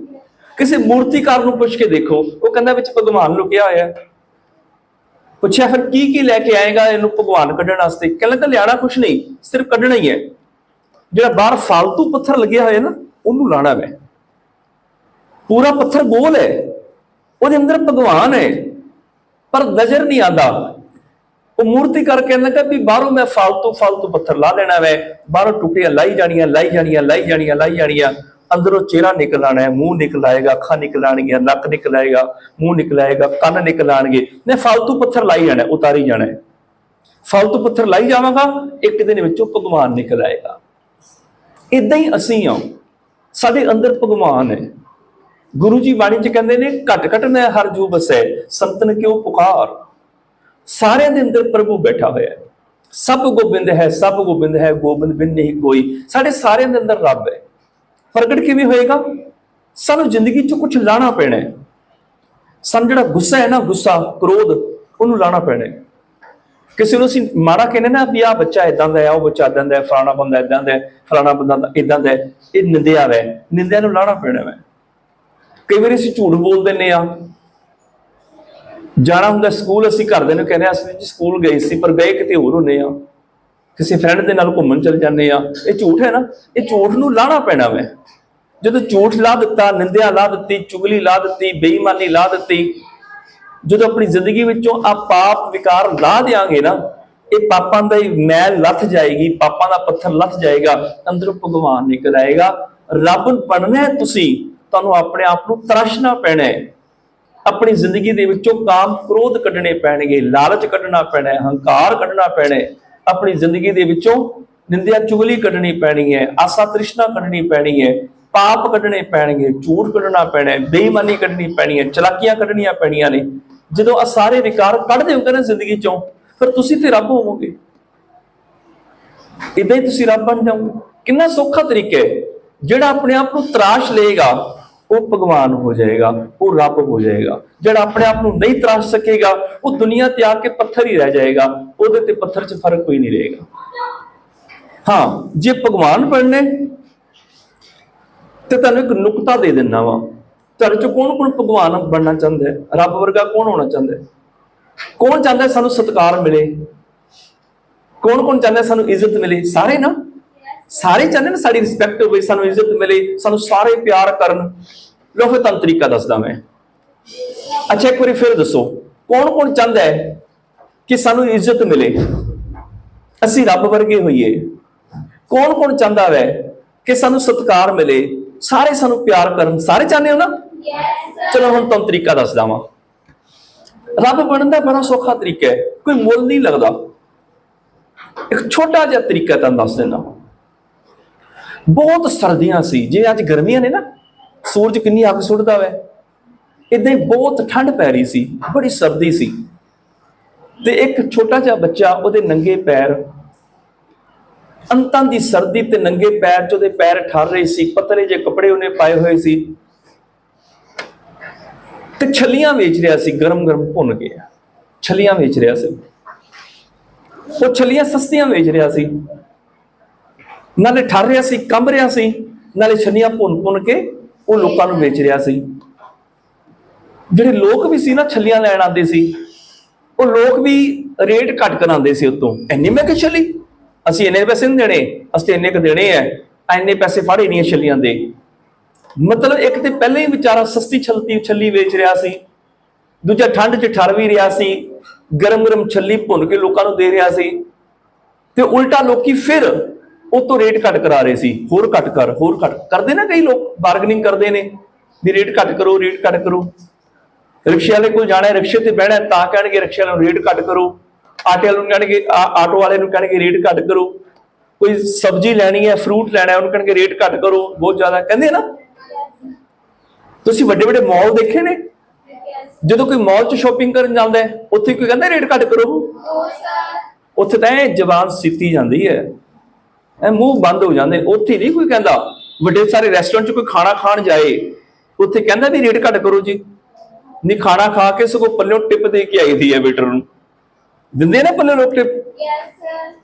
ਕਿਸੇ ਮੂਰਤੀਕਾਰ ਨੂੰ ਪੁੱਛ ਕੇ ਦੇਖੋ। ਉਹ ਕਹਿੰਦਾ ਵਿੱਚ ਭਗਵਾਨ ਲੁਕਿਆ ਹੋਇਆ। ਪੁੱਛਿਆ ਫਿਰ ਕੀ ਕੀ ਲੈ ਕੇ ਆਏਗਾ ਇਹਨੂੰ ਭਗਵਾਨ ਕੱਢਣ ਵਾਸਤੇ? ਕਹਿੰਦਾ ਤਾਂ ਲਿਆਣਾ ਕੁਛ ਨਹੀਂ। ਸਿਰਫ ਕੱਢਣਾ ਹੀ ਹੈ। ਜਿਹੜਾ ਬਾਹਰ ਫालतू ਪੱਥਰ ਲੱਗਿਆ ਹੋਇਆ ਨਾ, ਉਹਨੂੰ ਲਾਣਾ ਮੈਂ। ਪੂਰਾ ਪੱਥਰ ਗੋਲ ਹੈ। ਉਹਦੇ ਅੰਦਰ ਭਗਵਾਨ ਹੈ। ਪਰ ਨਜ਼ਰ ਨਹੀਂ ਆਉਂਦਾ। ਉਹ ਮੂਰਤੀ ਕਰਕੇ ਕਹਿੰਦਾ ਕਿ ਵੀ ਬਾਹਰੋਂ ਮੈਂ ਫਾਲਤੂ ਫਾਲਤੂ ਪੱਥਰ ਲਾ ਦੇਣਾ ਵੇ। ਬਾਹਰੋਂ ਟੁਕੜੀਆਂ ਲਾਈ ਜਾਣੀਆਂ ਲਾਈ ਜਾਣੀਆਂ ਲਾਈ ਜਾਣੀਆਂ ਲਾਈ ਜਾਣੀਆਂ। ਅੰਦਰੋਂ ਚਿਹਰਾ ਨਿਕਲ ਹੈ, ਮੂੰਹ ਨਿਕਲ ਆਏਗਾ ਅੱਖਾਂ ਨਿਕਲ ਆਣਗੀਆਂ ਨੱਕ ਨਿਕਲ ਆਏਗਾ ਮੂੰਹ ਨਿਕਲ ਆਏਗਾ ਕੰਨ ਨਿਕਲ ਆਣਗੇ ਮੈਂ ਫਾਲਤੂ ਪੱਥਰ ਲਾਈ ਜਾਣਾ, ਉਤਾਰੀ ਜਾਣਾ ਫਾਲਤੂ ਪੱਥਰ ਲਾਈ ਜਾਵਾਂਗਾ, ਇੱਕ ਦਿਨ ਵਿੱਚੋਂ ਭਗਵਾਨ ਨਿਕਲ ਆਏਗਾ। ਇਦਾਂ ਹੀ ਅਸੀਂ ਆ ਸਾਡੇ ਅੰਦਰ ਭਗਵਾਨ ਹੈ। ਗੁਰੂ ਜੀ ਬਾਣੀ ਚ ਕਹਿੰਦੇ ਨੇ, ਘਟ ਘਟ ਮੈਂ ਹਰ ਜੂ ਬਸੈ, ਸੰਤਨ ਕਿਉ ਪੁਕਾਰ। ਸਾਰਿਆਂ ਦੇ ਅੰਦਰ ਪ੍ਰਭੂ ਬੈਠਾ ਹੋਇਆ ਹੈ। ਸਭ ਗੋਬਿੰਦ ਹੈ, ਸਭ ਗੋਬਿੰਦ ਹੈ, ਗੋਬਿੰਦ ਬਿਨ ਨਹੀਂ ਕੋਈ। ਸਾਡੇ ਸਾਰਿਆਂ ਦੇ ਅੰਦਰ ਰੱਬ ਹੈ। ਪ੍ਰਗਟ ਕਿਵੇਂ ਹੋਏਗਾ? ਸਾਨੂੰ ਜ਼ਿੰਦਗੀ 'ਚ ਕੁਝ ਲਾਣਾ ਪੈਣਾ ਹੈ। ਸਾਨੂੰ ਜਿਹੜਾ ਗੁੱਸਾ ਹੈ ਨਾ, ਗੁੱਸਾ, ਕ੍ਰੋਧ, ਉਹਨੂੰ ਲਾਣਾ ਪੈਣਾ ਹੈ। ਕਿਸੇ ਨੂੰ ਅਸੀਂ ਮਾੜਾ ਕਹਿੰਦੇ ਨਾ ਵੀ ਆਹ ਬੱਚਾ ਇਦਾਂ ਦਾ ਹੈ, ਉਹ ਬੱਚਾ ਇਦਾਂ ਦਾ ਹੈ, ਫਲਾਣਾ ਬੰਦਾ ਇਦਾਂ ਦਾ ਹੈ, ਫਲਾਣਾ ਬੰਦਾ ਇਦਾਂ ਦਾ ਹੈ, ਇਹ ਨਿੰਦਿਆ ਵੈ। ਨਿੰਦਿਆ ਨੂੰ ਲਾਣਾ ਪੈਣਾ ਵੈ। ਕਈ ਵਾਰੀ ਅਸੀਂ ਝੂਠ ਬੋਲ ਦਿੰਨੇ ਆ ਜਾਣਾ ਹੁੰਦਾ ਸਕੂਲ, ਅਸੀਂ ਘਰਦੇ ਨੂੰ ਕਹਿੰਦੇ ਆ ਅਸੀਂ ਜੀ ਸਕੂਲ ਗਏ ਸੀ, ਪਰ ਗਏ ਕਿਤੇ ਹੋਰ ਹੁੰਨੇ ਆ ਕਿਸੇ ਫਰੈਂਡ ਦੇ ਨਾਲ ਘੁੰਮਣ ਚਲ ਜਾਂਦੇ ਆ ਇਹ ਝੂਠ ਹੈ ਨਾ, ਇਹ ਝੂਠ ਨੂੰ ਲਾਣਾ ਪੈਣਾ ਵੈ। ਜਦੋਂ ਝੂਠ ਲਾ ਦਿੱਤਾ, ਨਿੰਦਿਆ ਲਾ ਦਿੱਤੀ, ਚੁਗਲੀ ਲਾ ਦਿੱਤੀ, ਬੇਈਮਾਨੀ ਲਾ ਦਿੱਤੀ, ਜਦੋਂ ਆਪਣੀ ਜ਼ਿੰਦਗੀ ਵਿੱਚੋਂ ਆ ਪਾਪ ਵਿਕਾਰ ਲਾ ਦਿਆਂਗੇ ਨਾ, ਇਹ ਪਾਪਾਂ ਦਾ ਹੀ ਮੈਲ ਲੱਥ ਜਾਏਗੀ, ਪਾਪਾਂ ਦਾ ਪੱਥਰ ਲੱਥ ਜਾਏਗਾ, ਅੰਦਰੋਂ ਭਗਵਾਨ ਨਿਕਲ ਆਏਗਾ। ਰੱਬ ਬਣਨਾ ਤੁਸੀਂ, ਤੁਹਾਨੂੰ ਆਪਣੇ ਆਪ ਨੂੰ ਤਰਾਸ਼ਣਾ ਪੈਣਾ ਹੈ। ਆਪਣੀ ਜ਼ਿੰਦਗੀ ਦੇ ਵਿੱਚੋਂ ਕਾਮ ਕ੍ਰੋਧ ਕੱਢਣੇ ਪੈਣਗੇ, ਲਾਲਚ ਕੱਢਣਾ ਪੈਣਾ ਹੈ, ਹੰਕਾਰ ਕੱਢਣਾ ਪੈਣਾ ਹੈ, ਆਪਣੀ ਜ਼ਿੰਦਗੀ ਦੇ ਵਿੱਚੋਂ ਨਿੰਦਿਆ ਚੁਗਲੀ ਕੱਢਣੀ ਪੈਣੀ ਹੈ, ਆਸਾ ਤ੍ਰਿਸ਼ਨਾ ਕੱਢਣੀ ਪੈਣੀ ਹੈ, ਪਾਪ ਕੱਢਣੇ ਪੈਣਗੇ, ਝੂਠ ਕੱਢਣਾ ਪੈਣਾ ਹੈ, ਬੇਈਮਾਨੀ ਕੱਢਣੀ ਪੈਣੀ ਹੈ, ਚਲਾਕੀਆਂ ਕੱਢਣੀਆਂ ਪੈਣੀਆਂ ਨੇ। ਜਦੋਂ ਆ ਸਾਰੇ ਵਿਕਾਰ ਕੱਢਦੇ ਦਿਓਗੇ ਨਾ ਜ਼ਿੰਦਗੀ ਚੋਂ, ਫਿਰ ਤੁਸੀਂ ਤੇ ਰੱਬ ਹੋਵੋਗੇ। ਇਦਾਂ ਹੀ ਤੁਸੀਂ ਰੱਬ ਬਣ ਜਾਓਗੇ। ਕਿੰਨਾ ਸੌਖਾ ਤਰੀਕਾ ਹੈ। ਜਿਹੜਾ ਆਪਣੇ ਆਪ ਨੂੰ ਤਰਾਸ਼ ਲਏਗਾ ਉਹ ਭਗਵਾਨ ਹੋ ਜਾਏਗਾ, ਉਹ ਰੱਬ ਹੋ ਜਾਏਗਾ। ਜਿਹੜਾ ਆਪਣੇ ਆਪ ਨੂੰ ਨਹੀਂ ਤਰਾਸ਼ ਸਕੇਗਾ, ਉਹ ਦੁਨੀਆ ਤੇ ਆ ਕੇ ਪੱਥਰ ਹੀ ਰਹਿ ਜਾਏਗਾ, ਉਹਦੇ ਤੇ ਪੱਥਰ 'ਚ ਫ਼ਰਕ ਕੋਈ ਨਹੀਂ ਰਹੇਗਾ। ਹਾਂ, ਜੇ ਭਗਵਾਨ ਬਣਨੇ, ਤੇ ਤੁਹਾਨੂੰ ਇੱਕ ਨੁਕਤਾ ਦੇ ਦਿੰਨਾ ਵਾ। ਤੁਹਾਡੇ ਚੋਂ ਕੌਣ ਕੌਣ ਭਗਵਾਨ ਬਣਨਾ ਚਾਹੁੰਦਾ ਹੈ? ਰੱਬ ਵਰਗਾ ਕੌਣ ਹੋਣਾ ਚਾਹੁੰਦਾ ਹੈ? ਕੌਣ ਚਾਹੁੰਦਾ ਸਾਨੂੰ ਸਤਿਕਾਰ ਮਿਲੇ? ਕੌਣ ਕੌਣ ਚਾਹੁੰਦਾ ਸਾਨੂੰ ਇੱਜ਼ਤ ਮਿਲੇ? ਸਾਰੇ ਨਾ? ਸਾਰੇ ਚਾਹੁੰਦੇ ਨੇ ਸਾਡੀ ਰਿਸਪੈਕਟ ਹੋਵੇ ਸਾਨੂੰ ਇੱਜ਼ਤ ਮਿਲੇ ਸਾਨੂੰ ਸਾਰੇ ਪਿਆਰ ਕਰਨ। ਲੋ ਫਿਰ ਤੁਹਾਨੂੰ ਤਰੀਕਾ ਦੱਸਦਾ ਮੈਂ। ਅੱਛਾ ਇੱਕ ਵਾਰੀ ਫਿਰ ਦੱਸੋ ਕੌਣ ਕੌਣ ਚਾਹੁੰਦਾ ਹੈ ਕਿ ਸਾਨੂੰ ਇੱਜ਼ਤ ਮਿਲੇ? ਅਸੀਂ ਰੱਬ ਵਰਗੇ ਹੋਈਏ। ਕੌਣ ਕੌਣ ਚਾਹੁੰਦਾ ਹੈ ਕਿ ਸਾਨੂੰ ਸਤਿਕਾਰ ਮਿਲੇ? ਸਾਰੇ ਸਾਨੂੰ ਪਿਆਰ ਕਰਨ। ਸਾਰੇ ਚਾਹੁੰਦੇ ਹੋ ਨਾ? ਚਲੋ ਹੁਣ ਤੁਹਾਨੂੰ ਤਰੀਕਾ ਦੱਸਦਾ ਵਾਂ ਰੱਬ ਬਣਨ ਦਾ ਬੜਾ ਸੌਖਾ ਤਰੀਕਾ ਹੈ। ਕੋਈ ਮੁੱਲ ਨਹੀਂ ਲੱਗਦਾ। ਇੱਕ ਛੋਟਾ ਜਿਹਾ ਤਰੀਕਾ ਤੁਹਾਨੂੰ ਦੱਸ ਦਿੰਦਾ। ਬਹੁਤ ਸਰਦੀਆਂ ਸੀ। ਜੇ ਅੱਜ ਗਰਮੀਆਂ ਨੇ ਨਾ, ਸੂਰਜ ਕਿੰਨੀ ਅੱਗ ਸੁੱਟਦਾ ਵੈ। ਇਦਾਂ ਹੀ ਬਹੁਤ ਠੰਡ ਪੈ ਰਹੀ ਸੀ, ਬੜੀ ਸਰਦੀ ਸੀ। ਤੇ ਇੱਕ ਛੋਟਾ ਜਿਹਾ ਬੱਚਾ ਉਹਦੇ ਨੰਗੇ ਪੈਰ, ਅੰਤਾਂ ਦੀ ਸਰਦੀ ਤੇ ਨੰਗੇ ਪੈਰ 'ਚ ਉਹਦੇ ਪੈਰ ਠਰ ਰਹੇ ਸੀ, ਪਤਲੇ ਜਿਹੇ ਕੱਪੜੇ ਉਹਨੇ ਪਾਏ ਹੋਏ ਸੀ। ਤੇ ਛੱਲੀਆਂ ਵੇਚ ਰਿਹਾ ਸੀ ਗਰਮ ਗਰਮ ਭੁੰਨ ਕੇ। ਛੱਲੀਆਂ ਵੇਚ ਰਿਹਾ ਸੀ। ਉਹ ਛੱਲੀਆਂ ਸਸਤੀਆਂ ਵੇਚ ਰਿਹਾ ਸੀ। ਨਾਲੇ ਠਰ ਰਿਹਾ ਸੀ, ਕੰਬ ਰਿਹਾ ਸੀ, ਨਾਲੇ ਛੱਲੀਆਂ ਭੁੰਨ ਭੁੰਨ ਕੇ ਉਹ ਲੋਕਾਂ ਨੂੰ ਵੇਚ ਰਿਹਾ ਸੀ। ਜਿਹੜੇ ਲੋਕ ਵੀ ਸੀ ਨਾ, ਛੱਲੀਆਂ ਲੈਣ ਆਉਂਦੇ ਸੀ, ਉਹ ਲੋਕ ਵੀ ਰੇਟ ਘੱਟ ਕਰਾਉਂਦੇ ਸੀ ਉਤੋਂ। ਮੈਂ ਕਿ ਛੱਲੀ? ਅਸੀਂ ਇੰਨੇ ਪੈਸੇ ਨਹੀਂ ਦੇਣੇ, ਅਸੀਂ ਇੰਨੇ ਕ ਦੇਣੇ ਐ, ਇੰਨੇ ਪੈਸੇ ਫਾੜੇ ਨਹੀਂ ਛੱਲੀਆਂ ਦੇ। ਮਤਲਬ ਇੱਕ ਤੇ ਪਹਿਲਾਂ ਹੀ ਵਿਚਾਰਾ ਸਸਤੀ ਛਲਤੀ ਛੱਲੀ ਵੇਚ ਰਿਹਾ ਸੀ, ਦੂਜਾ ਠੰਡ 'ਚ ਠਰ ਵੀ ਰਿਹਾ ਸੀ ਗਰਮ ਗਰਮ ਛੱਲੀ ਭੁੰਨ ਕੇ ਲੋਕਾਂ ਨੂੰ ਦੇ ਰਿਹਾ ਸੀ, ਤੇ ਉਲਟਾ ਲੋਕੀ ਫਿਰ ਉਹ ਤੋਂ ਰੇਟ ਘੱਟ ਕਰਾ ਰਹੇ ਸੀ ਹੋਰ ਘੱਟ ਕਰ ਹੋਰ ਘੱਟ। ਕਰਦੇ ਨਾ ਕਈ ਲੋਕ ਬਾਰਗੇਨਿੰਗ ਕਰਦੇ ਨੇ ਵੀ ਰੇਟ ਘੱਟ ਕਰੋ ਰੇਟ ਘੱਟ ਕਰੋ। ਰਿਕਸ਼ੇ ਵਾਲੇ ਕੋਲ ਜਾਣਾ ਹੈ ਰਿਕਸ਼ੇ ਤੇ ਬਹਿਣਾ ਤਾਂ ਕਹਿਣਗੇ ਰਿਕਸ਼ੇ ਵਾਲੇ ਨੂੰ ਰੇਟ ਘੱਟ ਕਰੋ। ਆਟੇ ਵਾਲੇ ਨੂੰ ਕਹਿਣਗੇ ਆਟੋ ਵਾਲੇ ਨੂੰ ਕਹਿਣਗੇ ਰੇਟ ਘੱਟ ਕਰੋ। ਕੋਈ ਸਬਜ਼ੀ ਲੈਣੀ ਹੈ ਫਰੂਟ ਲੈਣਾ ਹੈ ਉਹਨੂੰ ਕਹਿਣਗੇ ਰੇਟ ਘੱਟ ਕਰੋ ਬਹੁਤ ਜ਼ਿਆਦਾ। ਕਹਿੰਦੇ ਨਾ ਤੁਸੀਂ ਵੱਡੇ ਵੱਡੇ ਮਾਲ ਦੇਖੇ ਨੇ? ਜਦੋਂ ਕੋਈ ਮਾਲ 'ਚ ਸ਼ਾਪਿੰਗ ਕਰਨ ਜਾਂਦਾ ਹੈ ਉੱਥੇ ਕੋਈ ਕਹਿੰਦਾ ਰੇਟ ਘੱਟ ਕਰੋ? ਉੱਥੇ ਤਾਂ ਜ਼ਬਾਨ ਸਿੱਤੀ ਜਾਂਦੀ ਹੈ। ਮੂੰਹ ਬੰਦ ਹੋ ਜਾਂਦੇ ਉੱਥੇ ਨਹੀਂ ਕੋਈ ਕਹਿੰਦਾ ਵੱਡੇ ਸਾਰੇ ਰੈਸਟੋਰੈਂਟ 'ਚ ਕੋਈ ਖਾਣਾ ਖਾਣ ਜਾਏ ਉੱਥੇ ਕਹਿੰਦਾ ਵੀ ਰੇਟ ਘੱਟ ਕਰੋ ਜੀ। ਨਹੀਂ ਖਾਣਾ ਖਾ ਕੇ ਸਗੋਂ ਪੱਲਿਓਂ ਟਿਪ ਦੇ ਕੇ ਆਈ ਦੀ ਹੈ ਵੇਟਰ ਨੂੰ। ਦਿੰਦੇ ਨਾ ਪੱਲੇ ਲੋਕ ਟਿਪ?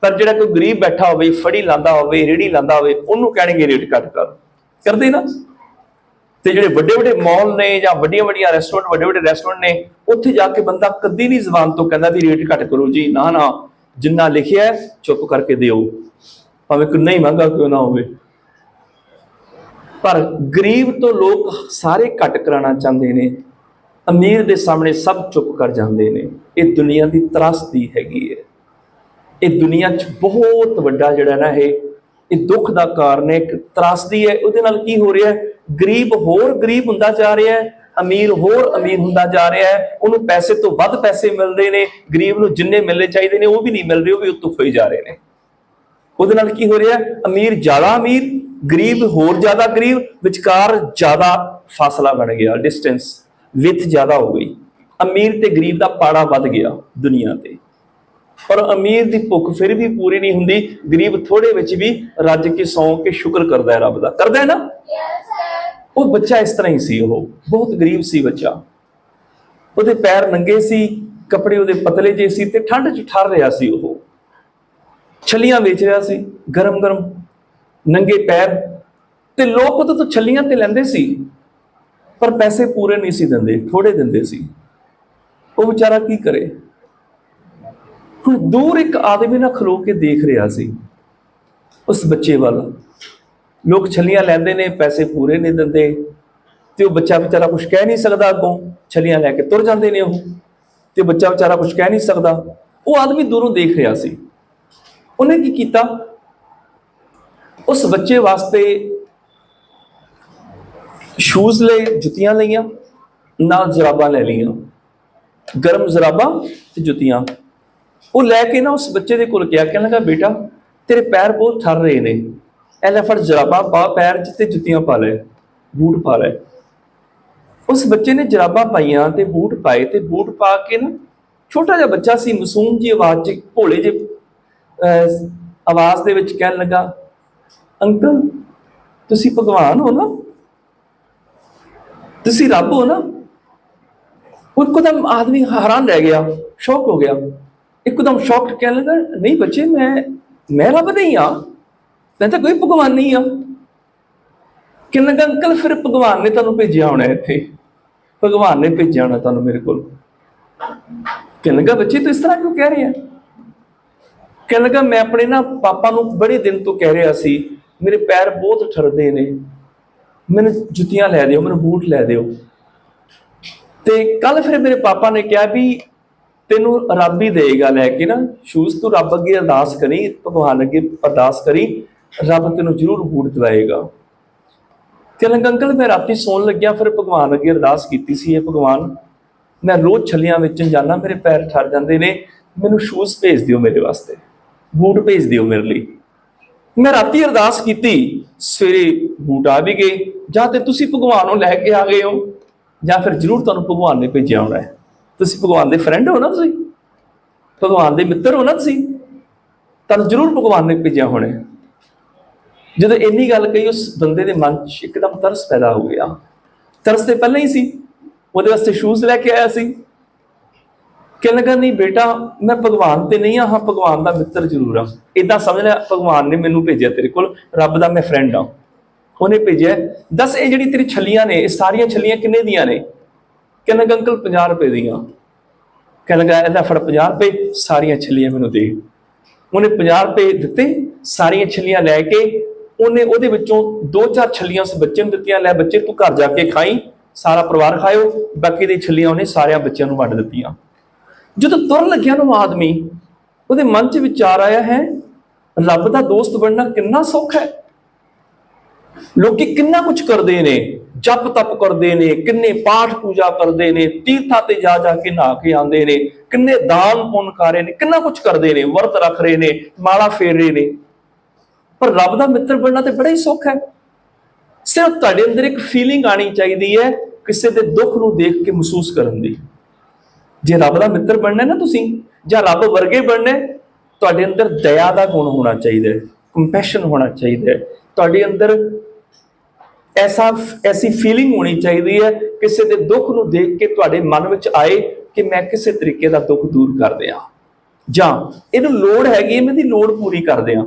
ਪਰ ਜਿਹੜਾ ਕੋਈ ਗਰੀਬ ਬੈਠਾ ਹੋਵੇ ਫੜੀ ਲਾਂਦਾ ਹੋਵੇ ਰੇੜੀ ਲਾਂਦਾ ਹੋਵੇ ਉਹਨੂੰ ਕਹਿਣਗੇ ਰੇਟ ਘੱਟ ਕਰ। ਕਰਦੇ ਨਾ। ਤੇ ਜਿਹੜੇ ਵੱਡੇ ਵੱਡੇ ਮਾਲ ਨੇ ਜਾਂ ਵੱਡੀਆਂ ਵੱਡੀਆਂ ਰੈਸਟੋਰੈਂਟ ਵੱਡੇ ਵੱਡੇ ਰੈਸਟੋਰੈਂਟ ਨੇ ਉੱਥੇ ਜਾ ਕੇ ਬੰਦਾ ਕਦੀ ਨਹੀਂ ਜ਼ਬਾਨ ਤੋਂ ਕਹਿੰਦਾ ਵੀ ਰੇਟ ਘੱਟ ਕਰੋ ਜੀ। ਨਾ ਨਾ ਜਿੰਨਾ ਲਿਖਿਆ ਚੁੱਪ ਕਰਕੇ ਦਿਓ। ਭਾਵੇਂ ਕਿੰਨਾ ਨਹੀਂ ਮਹਿੰਗਾ ਕਿਉਂ ਨਾ ਹੋਵੇ। ਪਰ ਗਰੀਬ ਤੋਂ ਲੋਕ ਸਾਰੇ ਘੱਟ ਕਰਾਉਣਾ ਚਾਹੁੰਦੇ ਨੇ। ਅਮੀਰ ਦੇ ਸਾਹਮਣੇ ਸਭ ਚੁੱਪ ਕਰ ਜਾਂਦੇ ਨੇ। ਇਹ ਦੁਨੀਆ ਦੀ ਤਰਾਸਦੀ ਹੈਗੀ ਹੈ। ਇਹ ਦੁਨੀਆ 'ਚ ਬਹੁਤ ਵੱਡਾ ਜਿਹੜਾ ਨਾ ਇਹ ਇਹ ਦੁੱਖ ਦਾ ਕਾਰਨ ਹੈ, ਇੱਕ ਤਰਾਸਦੀ ਹੈ। ਉਹਦੇ ਨਾਲ ਕੀ ਹੋ ਰਿਹਾ ਗਰੀਬ ਹੋਰ ਗਰੀਬ ਹੁੰਦਾ ਜਾ ਰਿਹਾ ਹੈ। ਅਮੀਰ ਹੋਰ ਅਮੀਰ ਹੁੰਦਾ ਜਾ ਰਿਹਾ ਹੈ। ਉਹਨੂੰ ਪੈਸੇ ਤੋਂ ਵੱਧ ਪੈਸੇ ਮਿਲ ਰਹੇ ਨੇ। ਗਰੀਬ ਨੂੰ ਜਿੰਨੇ ਮਿਲਣੇ ਚਾਹੀਦੇ ਨੇ, ਉਹ ਵੀ ਨਹੀਂ ਮਿਲ ਰਹੇ, ਉਹ ਵੀ ਉੱਤੋਂ ਖੋਈ ਜਾ ਰਹੇ ਨੇ। ਉਹਦੇ ਨਾਲ ਕੀ ਹੋ ਰਿਹਾ? ਅਮੀਰ ਜ਼ਿਆਦਾ ਅਮੀਰ ਗਰੀਬ ਹੋਰ ਜ਼ਿਆਦਾ ਗਰੀਬ ਵਿਚਕਾਰ ਜ਼ਿਆਦਾ ਫਾਸਲਾ ਬਣ ਗਿਆ ਡਿਸਟੈਂਸ ਵਿਥ ਜ਼ਿਆਦਾ ਹੋ ਗਈ। ਅਮੀਰ ਤੇ ਗਰੀਬ ਦਾ ਪਾੜਾ ਵੱਧ ਗਿਆ ਦੁਨੀਆ ਤੇ। ਪਰ ਅਮੀਰ ਦੀ ਭੁੱਖ ਫਿਰ ਵੀ ਪੂਰੀ ਨਹੀਂ ਹੁੰਦੀ ਗਰੀਬ ਥੋੜੇ ਵਿੱਚ ਵੀ ਰੱਜ ਕੇ ਸੌਂ ਕੇ ਸ਼ੁਕਰ ਕਰਦਾ ਹੈ ਰੱਬ ਦਾ। ਕਰਦਾ ਹੈ ਨਾ? ਉਹ ਬੱਚਾ ਇਸ ਤਰ੍ਹਾਂ ਹੀ ਸੀ ਉਹ। ਬਹੁਤ ਗਰੀਬ ਸੀ ਬੱਚਾ। ਉਹਦੇ ਪੈਰ ਨੰਗੇ ਸੀ ਕੱਪੜੇ ਉਹਦੇ ਪਤਲੇ ਜਿਹੇ ਸੀ ਤੇ ਠੰਡ 'ਚ ਠਰ ਰਿਹਾ ਸੀ ਉਹ। ਛੱਲੀਆਂ ਵੇਚ ਰਿਹਾ ਸੀ, ਗਰਮ ਗਰਮ ਨੰਗੇ ਪੈਰ ਤੇ ਲੋਕ ਉਹਦੇ ਤੋਂ ਛੱਲੀਆਂ ਤੇ ਲੈਂਦੇ ਸੀ, ਪਰ ਪੈਸੇ ਪੂਰੇ ਨਹੀਂ ਸੀ ਦਿੰਦੇ ਥੋੜੇ ਦਿੰਦੇ ਸੀ। ਉਹ ਵਿਚਾਰਾ ਕੀ ਕਰੇ? ਹੁਣ ਦੂਰ ਇੱਕ ਆਦਮੀ ਨਾਲ ਖਲੋ ਕੇ ਦੇਖ ਰਿਹਾ ਸੀ, ਉਸ ਬੱਚੇ ਵੱਲ। ਲੋਕ ਛੱਲੀਆਂ ਲੈਂਦੇ ਨੇ, ਪੈਸੇ ਪੂਰੇ ਨਹੀਂ ਦਿੰਦੇ, ਤੇ ਉਹ ਬੱਚਾ ਵਿਚਾਰਾ ਕੁਝ ਕਹਿ ਨਹੀਂ ਸਕਦਾ ਅੱਗੋਂ, ਛੱਲੀਆਂ ਲੈ ਕੇ ਤੁਰ ਜਾਂਦੇ ਨੇ ਉਹ, ਤੇ ਬੱਚਾ ਵਿਚਾਰਾ ਕੁਝ ਕਹਿ ਨਹੀਂ ਸਕਦਾ। ਉਹ ਆਦਮੀ ਦੂਰੋਂ ਦੇਖ ਰਿਹਾ ਸੀ। ਉਹਨੇ ਕੀ ਕੀਤਾ? ਉਸ ਬੱਚੇ ਵਾਸਤੇ ਸ਼ੂਜ਼ ਲਏ ਜੁੱਤੀਆਂ ਲਈਆਂ, ਨਾਲ ਜ਼ਰਾਬਾਂ ਲੈ ਲਈਆਂ। ਗਰਮ ਜ਼ਰਾਬਾਂ ਤੇ ਜੁੱਤੀਆਂ। ਉਹ ਲੈ ਕੇ ਨਾ ਉਸ ਬੱਚੇ ਦੇ ਕੋਲ ਗਿਆ, ਕਹਿਣ ਲੱਗਾ, ਬੇਟਾ, ਤੇਰੇ ਪੈਰ ਬਹੁਤ ਠਰ ਰਹੇ ਨੇ। ਇਹ ਲੈ ਫੜ ਜ਼ਰਾਬਾਂ ਪਾ, ਪੈਰ 'ਚ ਤੇ ਜੁੱਤੀਆਂ ਪਾ ਲੈ, ਬੂਟ ਪਾ ਲੈ। ਉਸ ਬੱਚੇ ਨੇ ਜਰਾਬਾਂ ਪਾਈਆਂ ਤੇ ਬੂਟ ਪਾਏ ਤੇ ਬੂਟ ਪਾ ਕੇ ਨਾ ਛੋਟਾ ਜਿਹਾ ਬੱਚਾ ਸੀ, ਮਾਸੂਮ ਜੀ ਆਵਾਜ਼ 'ਚ, ਭੋਲੇ ਜਿਹੇ ਆਵਾਜ਼ ਦੇ ਵਿੱਚ ਕਹਿਣ ਲੱਗਾ, ਅੰਕਲ, ਤੁਸੀਂ ਭਗਵਾਨ ਹੋ ਨਾ? ਤੁਸੀਂ ਰੱਬ ਹੋ ਨਾ? ਉਹ ਇੱਕਦਮ ਆਦਮੀ ਹੈਰਾਨ ਰਹਿ ਗਿਆ, ਸ਼ੌਕ ਹੋ ਗਿਆ। ਇੱਕਦਮ ਸ਼ੌਕ ਕਹਿਣ ਲੱਗਾ, ਨਹੀਂ ਬੱਚੇ, ਮੈਂ ਮੈਂ ਰੱਬ ਨਹੀਂ ਆ ਮੈਂ ਤਾਂ ਕੋਈ ਭਗਵਾਨ ਨਹੀਂ ਆ ਕਹਿਣ ਲੱਗਾ, ਅੰਕਲ, ਫਿਰ ਭਗਵਾਨ ਨੇ ਤੁਹਾਨੂੰ ਭੇਜਿਆ ਹੋਣਾ ਇੱਥੇ। ਭਗਵਾਨ ਨੇ ਭੇਜਿਆ ਹੋਣਾ ਤੁਹਾਨੂੰ ਮੇਰੇ ਕੋਲ। ਕਹਿਣ ਲੱਗਾ, ਬੱਚੇ, ਤੂੰ ਇਸ ਤਰ੍ਹਾਂ ਕਿਉਂ ਕਹਿ ਰਹੇ ਆ? ਕਹਿਣ ਲੱਗਾ, ਮੈਂ ਆਪਣੇ ਨਾ ਪਾਪਾ ਨੂੰ ਬੜੇ ਦਿਨ ਤੋਂ ਕਹਿ ਰਿਹਾ ਸੀ, ਮੇਰੇ ਪੈਰ ਬਹੁਤ ਠਰਦੇ ਨੇ। ਮੈਨੂੰ ਜੁੱਤੀਆਂ ਲੈ ਦਿਓ, ਮੈਨੂੰ ਬੂਟ ਲੈ ਦਿਓ। ਤੇ ਕੱਲ ਫਿਰ ਮੇਰੇ ਪਾਪਾ ਨੇ ਕਿਹਾ ਵੀ ਤੈਨੂੰ ਰੱਬ ਹੀ ਦੇਗਾ ਲੈ ਕੇ ਨਾ, ਸ਼ੂਜ਼ ਤੂੰ ਰੱਬ ਅੱਗੇ ਅਰਦਾਸ ਕਰੀ, ਭਗਵਾਨ ਅੱਗੇ ਅਰਦਾਸ ਕਰੀ, ਰੱਬ ਤੈਨੂੰ ਜ਼ਰੂਰ ਬੂਟ ਦਿਵਾਏਗਾ। ਤੇ ਲੱਗਾ, ਅੰਕਲ, ਮੈਂ ਰਾਤੀ ਸੌਣ ਲੱਗਿਆ, ਫਿਰ ਭਗਵਾਨ ਅੱਗੇ ਅਰਦਾਸ ਕੀਤੀ ਸੀ ਇਹ ਭਗਵਾਨ, ਮੈਂ ਰੋਜ਼ ਛੱਲੀਆਂ ਵੇਚਣ ਜਾਂਦਾ, ਮੇਰੇ ਪੈਰ ਠਰ ਜਾਂਦੇ ਨੇ, ਮੈਨੂੰ ਸ਼ੂਜ਼ ਭੇਜ ਦਿਓ ਮੇਰੇ ਵਾਸਤੇ। ਬੂਟ ਭੇਜ ਦਿਓ ਮੇਰੇ ਲਈ। ਮੈਂ ਰਾਤੀ ਅਰਦਾਸ ਕੀਤੀ, ਸਵੇਰੇ ਬੂਟ ਆ ਵੀ ਗਏ। ਜਾਂ ਤੇ ਤੁਸੀਂ ਭਗਵਾਨ ਨੂੰ ਲੈ ਕੇ ਆ ਗਏ ਹੋ, ਜਾਂ ਫਿਰ ਜ਼ਰੂਰ ਤੁਹਾਨੂੰ ਭਗਵਾਨ ਨੇ ਭੇਜਿਆ ਹੋਣਾ ਹੈ। ਤੁਸੀਂ ਭਗਵਾਨ ਦੇ ਫਰੈਂਡ ਹੋ ਨਾ ਤੁਸੀਂ? ਭਗਵਾਨ ਦੇ ਮਿੱਤਰ ਹੋ ਨਾ ਤੁਸੀਂ? ਤੁਹਾਨੂੰ ਜ਼ਰੂਰ ਭਗਵਾਨ ਨੇ ਭੇਜਿਆ ਹੋਣਾ ਹੈ। ਜਦੋਂ ਇੰਨੀ ਗੱਲ ਕਹੀ, ਉਸ ਬੰਦੇ ਦੇ ਮਨ 'ਚ ਇੱਕਦਮ ਤਰਸ ਪੈਦਾ ਹੋ ਗਿਆ। ਤਰਸ ਤੇ ਪਹਿਲਾਂ ਹੀ ਸੀ। ਉਹਦੇ ਵਾਸਤੇ ਸ਼ੂਜ਼ ਲੈ ਕੇ ਆਇਆ ਸੀ। ਕਹਿਣ ਲੱਗਾ ਨਹੀਂ ਬੇਟਾ ਮੈਂ ਭਗਵਾਨ ਤੇ ਨਹੀਂ ਆ ਹਾਂ ਭਗਵਾਨ ਦਾ ਮਿੱਤਰ ਜ਼ਰੂਰ ਆ ਇਦਾਂ ਸਮਝ ਲੈ ਭਗਵਾਨ ਨੇ ਮੈਨੂੰ ਭੇਜਿਆ ਤੇਰੇ ਕੋਲ ਰੱਬ ਦਾ ਮੈਂ ਫਰੈਂਡ ਆ ਉਹਨੇ ਭੇਜਿਆ ਦੱਸ ਇਹ ਜਿਹੜੀ ਤੇਰੀ ਛੱਲੀਆਂ ਨੇ ਇਹ ਸਾਰੀਆਂ ਛੱਲੀਆਂ ਕਿੰਨੇ ਦੀਆਂ ਨੇ? ਕਹਿੰਦਾ ਲੱਗਾ, ਅੰਕਲ 50 ਰੁਪਏ ਦੀਆਂ। ਕਹਿਣ ਲੱਗਾ ਇਹਦਾ ਫੜ 50 ਰੁਪਏ ਸਾਰੀਆਂ ਛੱਲੀਆਂ ਮੈਨੂੰ ਦੇ। ਉਹਨੇ 50 ਰੁਪਏ ਦਿੱਤੇ ਸਾਰੀਆਂ ਛੱਲੀਆਂ ਲੈ ਕੇ ਉਹਨੇ ਉਹਦੇ ਵਿੱਚੋਂ ਦੋ ਚਾਰ ਛੱਲੀਆਂ ਉਸ ਬੱਚੇ ਨੂੰ ਦਿੱਤੀਆਂ ਲੈ ਬੱਚੇ ਤੂੰ ਘਰ ਜਾ ਕੇ ਖਾਈ ਸਾਰਾ ਪਰਿਵਾਰ ਖਾਇਓ ਬਾਕੀ ਦੀ ਛੱਲੀਆਂ ਉਹਨੇ ਸਾਰਿਆਂ ਬੱਚਿਆਂ ਨੂੰ ਵੰਡ ਦਿੱਤੀਆਂ। ਜਦੋਂ ਤੁਰ ਲੱਗਿਆ ਨੂੰ ਆਦਮੀ, ਉਹਦੇ ਮਨ 'ਚ ਵਿਚਾਰ ਆਇਆ ਹੈ, ਰੱਬ ਦਾ ਦੋਸਤ ਬਣਨਾ ਕਿੰਨਾ ਸੌਖਾ ਹੈ। ਲੋਕੀ ਕਿੰਨਾ ਕੁਝ ਕਰਦੇ ਨੇ, ਜਪ ਤਪ ਕਰਦੇ ਨੇ, ਕਿੰਨੇ ਪਾਠ ਪੂਜਾ ਕਰਦੇ ਨੇ, ਤੀਰਥਾਂ ਤੇ ਜਾ ਜਾ ਕੇ ਨਹਾ ਕੇ ਆਉਂਦੇ ਨੇ, ਕਿੰਨੇ ਦਾਨ ਪੁੰਨ ਕਰ ਰਹੇ ਨੇ, ਕਿੰਨਾ ਕੁਝ ਕਰਦੇ ਨੇ, ਵਰਤ ਰੱਖ ਰਹੇ ਨੇ, ਮਾਲਾ ਫੇਰ ਰਹੇ ਨੇ। ਪਰ ਰੱਬ ਦਾ ਮਿੱਤਰ ਬਣਨਾ ਤੇ ਬੜਾ ਹੀ ਸੌਖਾ ਹੈ। ਸਿਰਫ ਤੁਹਾਡੇ ਅੰਦਰ ਇੱਕ ਫੀਲਿੰਗ ਆਣੀ ਚਾਹੀਦੀ ਹੈ, ਕਿਸੇ ਦੇ ਦੁੱਖ ਨੂੰ ਦੇਖ ਕੇ ਮਹਿਸੂਸ ਕਰਨ ਦੀ। ਜੇ ਰੱਬ ਦਾ ਮਿੱਤਰ ਬਣਨਾ ਨਾ ਤੁਸੀਂ, ਜਾਂ ਰੱਬ ਵਰਗੇ ਬਣਨਾ, ਤੁਹਾਡੇ ਅੰਦਰ ਦਇਆ ਦਾ ਗੁਣ ਹੋਣਾ ਚਾਹੀਦਾ ਹੈ ਕੰਪੈਸ਼ਨ ਹੋਣਾ ਚਾਹੀਦਾ। ਹੈ ਤੁਹਾਡੇ ਅੰਦਰ ਐਸਾ, ਐਸੀ ਫੀਲਿੰਗ ਹੋਣੀ ਚਾਹੀਦੀ ਹੈ, ਕਿਸੇ ਦੇ ਦੁੱਖ ਨੂੰ ਦੇਖ ਕੇ ਤੁਹਾਡੇ ਮਨ ਵਿੱਚ ਆਏ ਕਿ ਮੈਂ ਕਿਸੇ ਤਰੀਕੇ ਦਾ ਦੁੱਖ ਦੂਰ ਕਰ ਦਿਆਂ। ਜਾਂ ਇਹਨੂੰ ਲੋੜ ਹੈਗੀ ਹੈ, ਮੈਂ ਇਹਦੀ ਲੋੜ ਪੂਰੀ ਕਰ ਦਿਆਂ।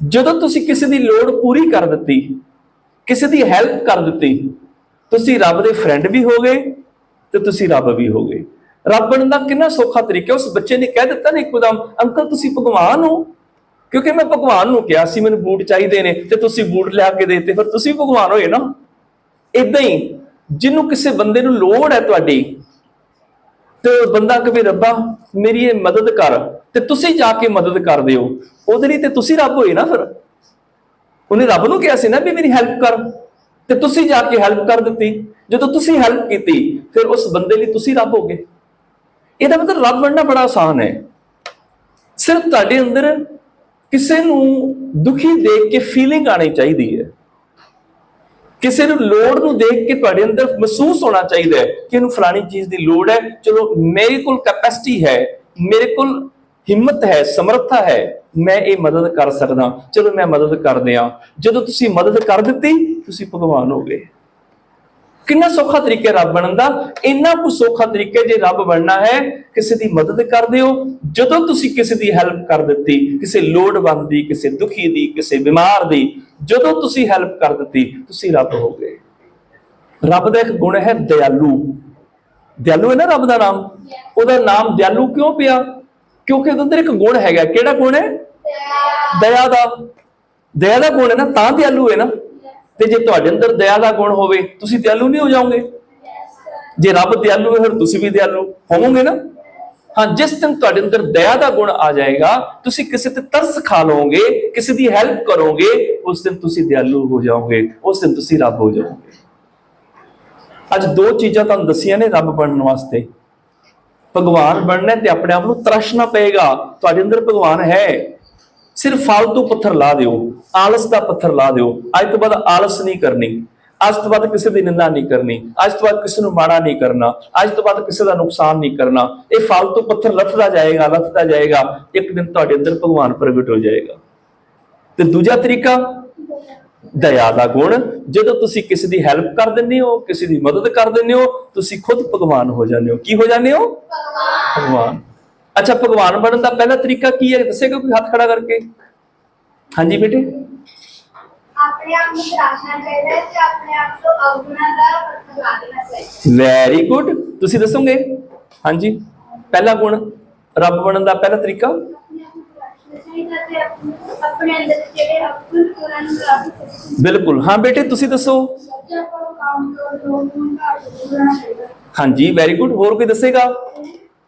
ਜਦੋਂ ਤੁਸੀਂ ਕਿਸੇ ਦੀ ਲੋੜ ਪੂਰੀ ਕਰ ਦਿੱਤੀ, ਕਿਸੇ ਦੀ ਹੈਲਪ ਕਰ ਦਿੱਤੀ, ਤੁਸੀਂ ਰੱਬ ਦੇ ਫਰੈਂਡ ਵੀ ਹੋ ਗਏ ਤੇ ਤੁਸੀਂ ਰੱਬ ਵੀ ਹੋ ਗਏ ਰੱਬ ਬਣਨ ਦਾ ਕਿੰਨਾ ਸੌਖਾ ਤਰੀਕਾ ਉਸ ਬੱਚੇ ਨੇ ਕਹਿ ਦਿੱਤਾ ਨਾ ਇੱਕਦਮ ਅੰਕਲ ਤੁਸੀਂ ਭਗਵਾਨ ਹੋ? ਕਿਉਂਕਿ ਮੈਂ ਭਗਵਾਨ ਨੂੰ ਕਿਹਾ ਸੀ, ਮੈਨੂੰ ਬੂਟ ਚਾਹੀਦੇ ਨੇ ਤੇ ਤੁਸੀਂ ਬੂਟ ਲਿਆ ਕੇ ਦੇਤੇ, ਫਿਰ ਤੁਸੀਂ ਭਗਵਾਨ ਹੋਏ ਨਾ। ਇਦਾਂ ਹੀ ਜਿਹਨੂੰ ਕਿਸੇ ਬੰਦੇ ਨੂੰ ਲੋੜ ਹੈ ਤੁਹਾਡੀ, ਤੇ ਉਹ ਬੰਦਾ ਕਹੇ ਰੱਬਾ, ਮੇਰੀ ਇਹ ਮਦਦ ਕਰ ਤੇ ਤੁਸੀਂ ਜਾ ਕੇ ਮਦਦ ਕਰ ਦਿਓ। ਉਹਦੇ ਲਈ ਤੇ ਤੁਸੀਂ ਰੱਬ ਹੋਏ ਨਾ ਫਿਰ। ਉਹਨੇ ਰੱਬ ਨੂੰ ਕਿਹਾ ਸੀ ਨਾ ਵੀ ਮੇਰੀ ਹੈਲਪ ਕਰ ਤੇ ਤੁਸੀਂ ਜਾ ਕੇ ਹੈਲਪ ਕਰ ਦਿੱਤੀ। ਜਦੋਂ ਤੁਸੀਂ ਹੈਲਪ ਕੀਤੀ, ਫਿਰ ਉਸ ਬੰਦੇ ਲਈ ਤੁਸੀਂ ਰੱਬ ਹੋ ਗਏ ਇਹਦਾ ਮਤਲਬ ਰੱਬ ਬਣਨਾ ਬੜਾ ਆਸਾਨ ਹੈ। ਸਿਰਫ ਤੁਹਾਡੇ ਅੰਦਰ ਕਿਸੇ ਨੂੰ ਦੁਖੀ ਦੇਖ ਕੇ ਫੀਲਿੰਗ ਆਣੀ ਚਾਹੀਦੀ ਹੈ। ਕਿਸੇ ਨੂੰ ਲੋੜ ਨੂੰ ਦੇਖ ਕੇ ਤੁਹਾਡੇ ਅੰਦਰ ਮਹਿਸੂਸ ਹੋਣਾ ਚਾਹੀਦਾ ਹੈ ਕਿ ਇਹਨੂੰ ਫਲਾਣੀ ਚੀਜ਼ ਦੀ ਲੋੜ ਹੈ। ਚਲੋ, ਮੇਰੇ ਕੋਲ ਕੈਪੈਸਿਟੀ ਹੈ, ਮੇਰੇ ਕੋਲ ਹਿੰਮਤ ਹੈ, ਸਮਰੱਥਾ ਹੈ, ਮੈਂ ਇਹ ਮਦਦ ਕਰ ਸਕਦਾ। ਚਲੋ, ਮੈਂ ਮਦਦ ਕਰਦੇ ਆ ਜਦੋਂ ਤੁਸੀਂ ਮਦਦ ਕਰ ਦਿੱਤੀ, ਤੁਸੀਂ ਭਗਵਾਨ ਹੋ ਗਏ। ਕਿੰਨਾ ਸੌਖਾ ਤਰੀਕਾ ਰੱਬ ਬਣਨ ਦਾ? ਇੰਨਾ ਕੁ ਸੌਖਾ ਤਰੀਕਾ ਜੇ ਰੱਬ ਬਣਨਾ ਹੈ ਕਿਸੇ ਦੀ ਮਦਦ ਕਰ ਦਿਓ। ਜਦੋਂ ਤੁਸੀਂ ਕਿਸੇ ਦੀ ਹੈਲਪ ਕਰ ਦਿੱਤੀ ਕਿਸੇ ਲੋੜਵੰਦ ਦੀ ਕਿਸੇ ਦੁਖੀ ਦੀ ਕਿਸੇ ਬਿਮਾਰ ਦੀ ਜਦੋਂ ਤੁਸੀਂ ਹੈਲਪ ਕਰ ਦਿੱਤੀ ਤੁਸੀਂ ਰੱਬ ਹੋ ਗਏ ਰੱਬ ਦਾ ਇੱਕ ਗੁਣ ਹੈ ਦਿਆਲੂ। ਦਿਆਲੂ ਹੈ ਨਾ ਰੱਬ ਦਾ ਨਾਮ? ਉਹਦਾ ਨਾਮ ਦਿਆਲੂ ਕਿਉਂ ਪਿਆ? ਕਿਉਂਕਿ ਉਹਦੇ ਅੰਦਰ ਇੱਕ ਗੁਣ ਹੈਗਾ। ਕਿਹੜਾ ਗੁਣ ਹੈ? ਦਇਆ ਦਾ। ਦਇਆ ਦਾ ਗੁਣ ਹੈ ਨਾ ਤਾਂ ਦਿਆਲੂ ਹੈ ਨਾ। ਤੇ ਜੇ ਤੁਹਾਡੇ ਅੰਦਰ ਦਇਆ ਦਾ ਗੁਣ ਹੋਵੇ, ਤੁਸੀਂ ਦਿਆਲੂ ਨਹੀਂ ਹੋ ਜਾਓਗੇ? ਜੇ ਰੱਬ ਦਿਆਲੂ ਹੈ, ਫਿਰ ਤੁਸੀਂ ਵੀ ਦਿਆਲੂ ਹੋਵੋਗੇ ਨਾ? ਹਾਂ, ਜਿਸ ਦਿਨ ਤੁਹਾਡੇ ਅੰਦਰ ਦਇਆ ਦਾ ਗੁਣ ਆ ਜਾਏਗਾ, ਤੁਸੀਂ ਕਿਸੇ ਤੇ ਤਰਸ ਖਾ ਲਓਗੇ, ਕਿਸੇ ਦੀ ਹੈਲਪ ਕਰੋਗੇ, ਉਸ ਦਿਨ ਤੁਸੀਂ ਦਿਆਲੂ ਹੋ ਜਾਓਗੇ, ਉਸ ਦਿਨ ਤੁਸੀਂ ਰੱਬ ਹੋ ਜਾਓਗੇ। ਅੱਜ ਦੋ ਚੀਜ਼ਾਂ ਤੁਹਾਨੂੰ ਦੱਸੀਆਂ ਨੇ ਰੱਬ ਬਣਨ ਵਾਸਤੇ। ਭਗਵਾਨ ਬਣਨਾ ਤੇ ਆਪਣੇ ਆਪ ਨੂੰ ਤਰਸਣਾ ਪਏਗਾ। ਤੁਹਾਡੇ ਅੰਦਰ ਭਗਵਾਨ ਹੈ। ਸਿਰਫ ਫालतू ਪੱਥਰ ਲਾ ਦਿਓ ਆਲਸ ਦਾ ਪੱਥਰ ਲਾ ਦਿਓ। ਅੱਜ ਤੋਂ ਬਾਅਦ ਆਲਸ ਨਹੀਂ ਕਰਨੀ। ਅੱਜ ਤੋਂ ਬਾਅਦ ਕਿਸੇ ਦੀ ਨਿੰਦਾ ਨਹੀਂ ਕਰਨੀ। ਅੱਜ ਤੋਂ ਬਾਅਦ ਕਿਸੇ ਨੂੰ ਮਾੜਾ ਨਹੀਂ ਕਰਨਾ। ਅੱਜ ਤੋਂ ਬਾਅਦ ਕਿਸੇ ਦਾ ਨੁਕਸਾਨ ਨਹੀਂ ਕਰਨਾ। ਇਹ ਫालतू ਪੱਥਰ ਲੱਥਦਾ ਜਾਏਗਾ ਲੱਥਦਾ ਜਾਏਗਾ। ਇੱਕ ਦਿਨ ਤੁਹਾਡੇ ਅੰਦਰ ਭਗਵਾਨ ਪ੍ਰਗਟ ਹੋ ਜਾਏਗਾ। ਤੇ ਦੂਜਾ ਤਰੀਕਾ ਦਇਆ ਦਾ ਗੁਣ। ਜਦੋਂ ਤੁਸੀਂ ਕਿਸੇ ਦੀ ਹੈਲਪ ਕਰ ਦਿੰਦੇ ਹੋ ਕਿਸੇ ਦੀ ਮਦਦ ਕਰ ਦਿੰਦੇ ਹੋ ਤੁਸੀਂ ਖੁਦ ਭਗਵਾਨ ਹੋ ਜਾਂਦੇ ਹੋ। ਕੀ ਹੋ ਜਾਂਦੇ ਹੋ? ਭਗਵਾਨ। ਅੱਛਾ ਭਗਵਾਨ ਬਣਨ ਦਾ ਪਹਿਲਾ ਤਰੀਕਾ ਕੀ ਹੈ? ਦੱਸੇਗਾ ਕੋਈ ਹੱਥ ਖੜਾ ਕਰਕੇ? ਹਾਂਜੀ ਬੇਟੇ? ਆਪਣੇ ਆਪ ਨੂੰ ਤਰਾਸ਼ਣਾ ਚਾਹੀਦਾ ਹੈ ਤੇ ਆਪਣੇ ਆਪ ਤੋਂ ਅਵਗੁਣਾ ਦਾ ਪੱਥਰ ਲਾ ਦੇਣਾ ਚਾਹੀਦਾ ਹੈ। ਵੈਰੀ ਗੁੱਡ ਤੁਸੀਂ ਦੱਸੋਗੇ? ਹਾਂਜੀ। ਪਹਿਲਾ ਗੁਣ ਰੱਬ ਬਣਨ ਦਾ ਪਹਿਲਾ ਤਰੀਕਾ? ਆਪਣੇ ਅੰਦਰ ਜਿਹੜੇ ਅਵਗੁਣ ਉਹਨਾਂ ਨੂੰ ਬਿਲਕੁਲ। ਹਾਂ ਬੇਟੇ ਤੁਸੀਂ ਦੱਸੋ? ਹਾਂਜੀ ਵੈਰੀ ਗੁੱਡ ਹੋਰ ਕੋਈ ਦੱਸੇਗਾ?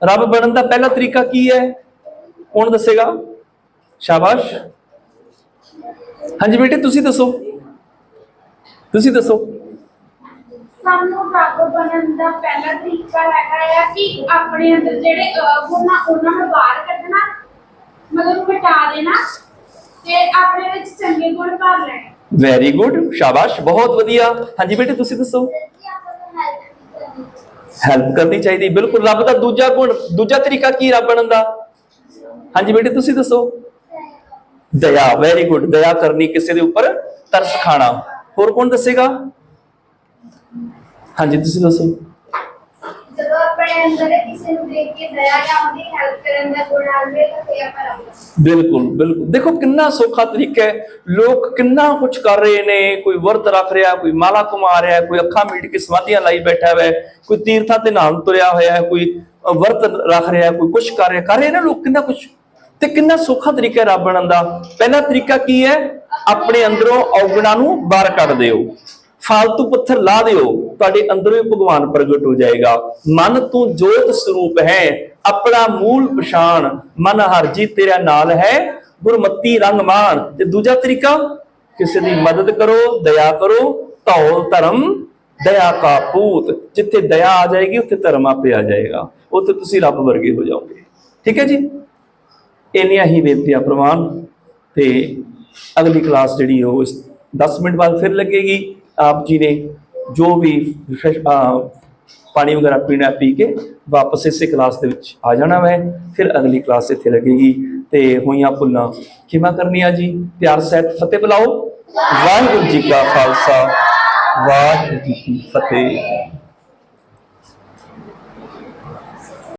ਰੱਬ ਬਣਨ ਦਾ ਪਹਿਲਾ ਤਰੀਕਾ ਕੀ ਹੈ? ਕੌਣ ਦੱਸੇਗਾ? ਸ਼ਾਬਾਸ਼। ਹਾਂਜੀ ਬੇਟੇ ਤੁਸੀਂ ਦੱਸੋ। ਤੁਸੀਂ ਦੱਸੋ। ਸਾਨੂੰ ਰੱਬ ਬਣਨ ਦਾ ਪਹਿਲਾ ਤਰੀਕਾ ਹੈਗਾ ਆ ਕਿ ਆਪਣੇ ਅੰਦਰ ਜਿਹੜੇ ਗੁਣ ਆ ਉਹਨਾਂ ਨੂੰ ਬਾਹਰ ਕੱਢਣਾ ਮਤਲਬ ਮਿਟਾ ਦੇਣਾ ਤੇ ਆਪਣੇ ਵਿੱਚ ਚੰਗੇ ਗੁਣ ਭਰ ਲੈਣੇ। ਵੈਰੀ ਗੁੱਡ ਸ਼ਾਬਾਸ਼। ਬਹੁਤ ਵਧੀਆ। ਹਾਂਜੀ ਬੇਟੇ ਤੁਸੀਂ ਦੱਸੋ। ਹੈਲਪ ਕਰਨੀ ਚਾਹੀਦੀ, ਬਿਲਕੁਲ, ਰੱਬ ਦਾ ਦੂਜਾ ਗੁਣ, ਦੂਜਾ ਤਰੀਕਾ ਕੀ ਰੱਬ ਬਣਨ ਦਾ? ਹਾਂਜੀ ਬੇਟੇ, ਤੁਸੀਂ ਦੱਸੋ। ਦਇਆ ਵੈਰੀ ਗੁੱਡ ਦਇਆ ਕਰਨੀ ਕਿਸੇ ਦੇ ਉੱਪਰ ਤਰਸ ਖਾਣਾ। ਹੋਰ ਕੌਣ ਦੱਸੇਗਾ? ਹਾਂਜੀ, ਤੁਸੀਂ ਦੱਸੋ। ਆਪਣੇ ਅੰਦਰ ਕਿਸੇ ਨੂੰ ਦੇਖ ਕੇ ਦਇਆ ਜਾਂ ਉਹਦੀ ਹੈਲਪ ਕਰਨ ਦਾ ਗੁਣ ਆਵੇ ਤਾਂ ਫਿਰ ਆਪਾਂ ਰੱਬ ਬਿਲਕੁਲ ਬਿਲਕੁਲ। ਦੇਖੋ ਕਿੰਨਾ ਸੌਖਾ ਤਰੀਕਾ ਹੈ। ਲੋਕ ਕਿੰਨਾ ਕੁਝ ਕਰ ਰਹੇ ਨੇ। ਕੋਈ ਵਰਤ ਰੱਖ ਰਿਹਾ, ਕੋਈ ਮਾਲਾ ਕੁਮਾ ਰਿਹਾ, ਕੋਈ ਅੱਖਾਂ ਮੀਟ ਕੇ ਸਮਾਧੀਆਂ ਲਾਈ ਬੈਠਾ ਹੋਇਆ ਕੋਈ ਤੀਰਥਾਂ ਤੇ ਨਾਮ ਤੁਰਿਆ ਹੋਇਆ ਹੈ। ਕੋਈ ਵਰਤ ਰੱਖ ਰਿਹਾ, ਕੋਈ ਕੁਝ ਕਰ ਰਿਹਾ। ਕਰ ਰਹੇ ਨਾ ਲੋਕ ਕਿੰਨਾ ਕੁਝ ਤੇ ਕਿੰਨਾ ਸੌਖਾ ਤਰੀਕਾ ਰੱਬ ਬਣਨ ਦਾ। ਪਹਿਲਾ ਤਰੀਕਾ ਕੀ ਹੈ? ਆਪਣੇ ਅੰਦਰੋਂ ਔਗਣਾ ਨੂੰ ਬਾਹਰ ਕੱਢ ਦਿਓ। ਫਾਲਤੂ ਪੱਥਰ ਲਾ ਦਿਓ। ਤੁਹਾਡੇ ਅੰਦਰੋਂ ਹੀ ਭਗਵਾਨ ਪ੍ਰਗਟ ਹੋ ਜਾਏਗਾ। ਮਨ ਤੂੰ ਜੋਤ ਸਰੂਪ ਹੈ, ਆਪਣਾ ਮੂਲ ਪਛਾਣ, ਮਨ ਹਰ ਤੇਰਾ ਨਾਲ ਹੈ, ਗੁਰਮਤੀ ਰੰਗ ਮਾਨ ਤੇ ਦੂਜਾ ਤਰੀਕਾ, ਕਿਸੇ ਦੀ ਮਦਦ ਕਰੋ, ਦਇਆ ਕਰੋ, ਧੌਲ ਧਰਮ, ਦਇਆ ਕਾ ਪੂਤ। ਜਿੱਥੇ ਦਇਆ ਆ ਜਾਏਗੀ, ਉੱਥੇ ਧਰਮ ਆਪੇ ਆ ਜਾਏਗਾ। ਉੱਥੇ ਤੁਸੀਂ ਰੱਬ ਵਰਗੇ ਹੋ ਜਾਓਗੇ। ਠੀਕ ਹੈ ਜੀ? ਇੰਨੀਆਂ ਹੀ ਬੇਨਤੀਆਂ ਪ੍ਰਵਾਨ। ਤੇ ਅਗਲੀ ਕਲਾਸ ਜਿਹੜੀ ਉਹ ਇਸ 10 ਮਿੰਟ ਬਾਅਦ ਫਿਰ ਲੱਗੇਗੀ। ਆਪ ਜੀ ਨੇ ਜੋ ਵੀ ਪਾਣੀ ਵਗੈਰਾ ਪੀਣਾ ਪੀ ਕੇ ਵਾਪਸ ਇਸੇ ਕਲਾਸ ਦੇ ਵਿੱਚ ਆ ਜਾਣਾ ਵੈ ਫਿਰ ਅਗਲੀ ਕਲਾਸ ਇੱਥੇ ਲੱਗੇਗੀ। ਤੇ ਹੋਈਆਂ ਭੁੱਲਾਂ ਖਿਮਾ ਕਰਨੀਆਂ ਜੀ। ਪਿਆਰ ਸਹਿਤ ਫਤਿਹ ਬੁਲਾਓ। ਵਾਹਿਗੁਰੂ ਜੀ ਕਾ ਖਾਲਸਾ। ਵਾਹਿਗੁਰੂ ਜੀ ਕੀ ਫਤਿਹ।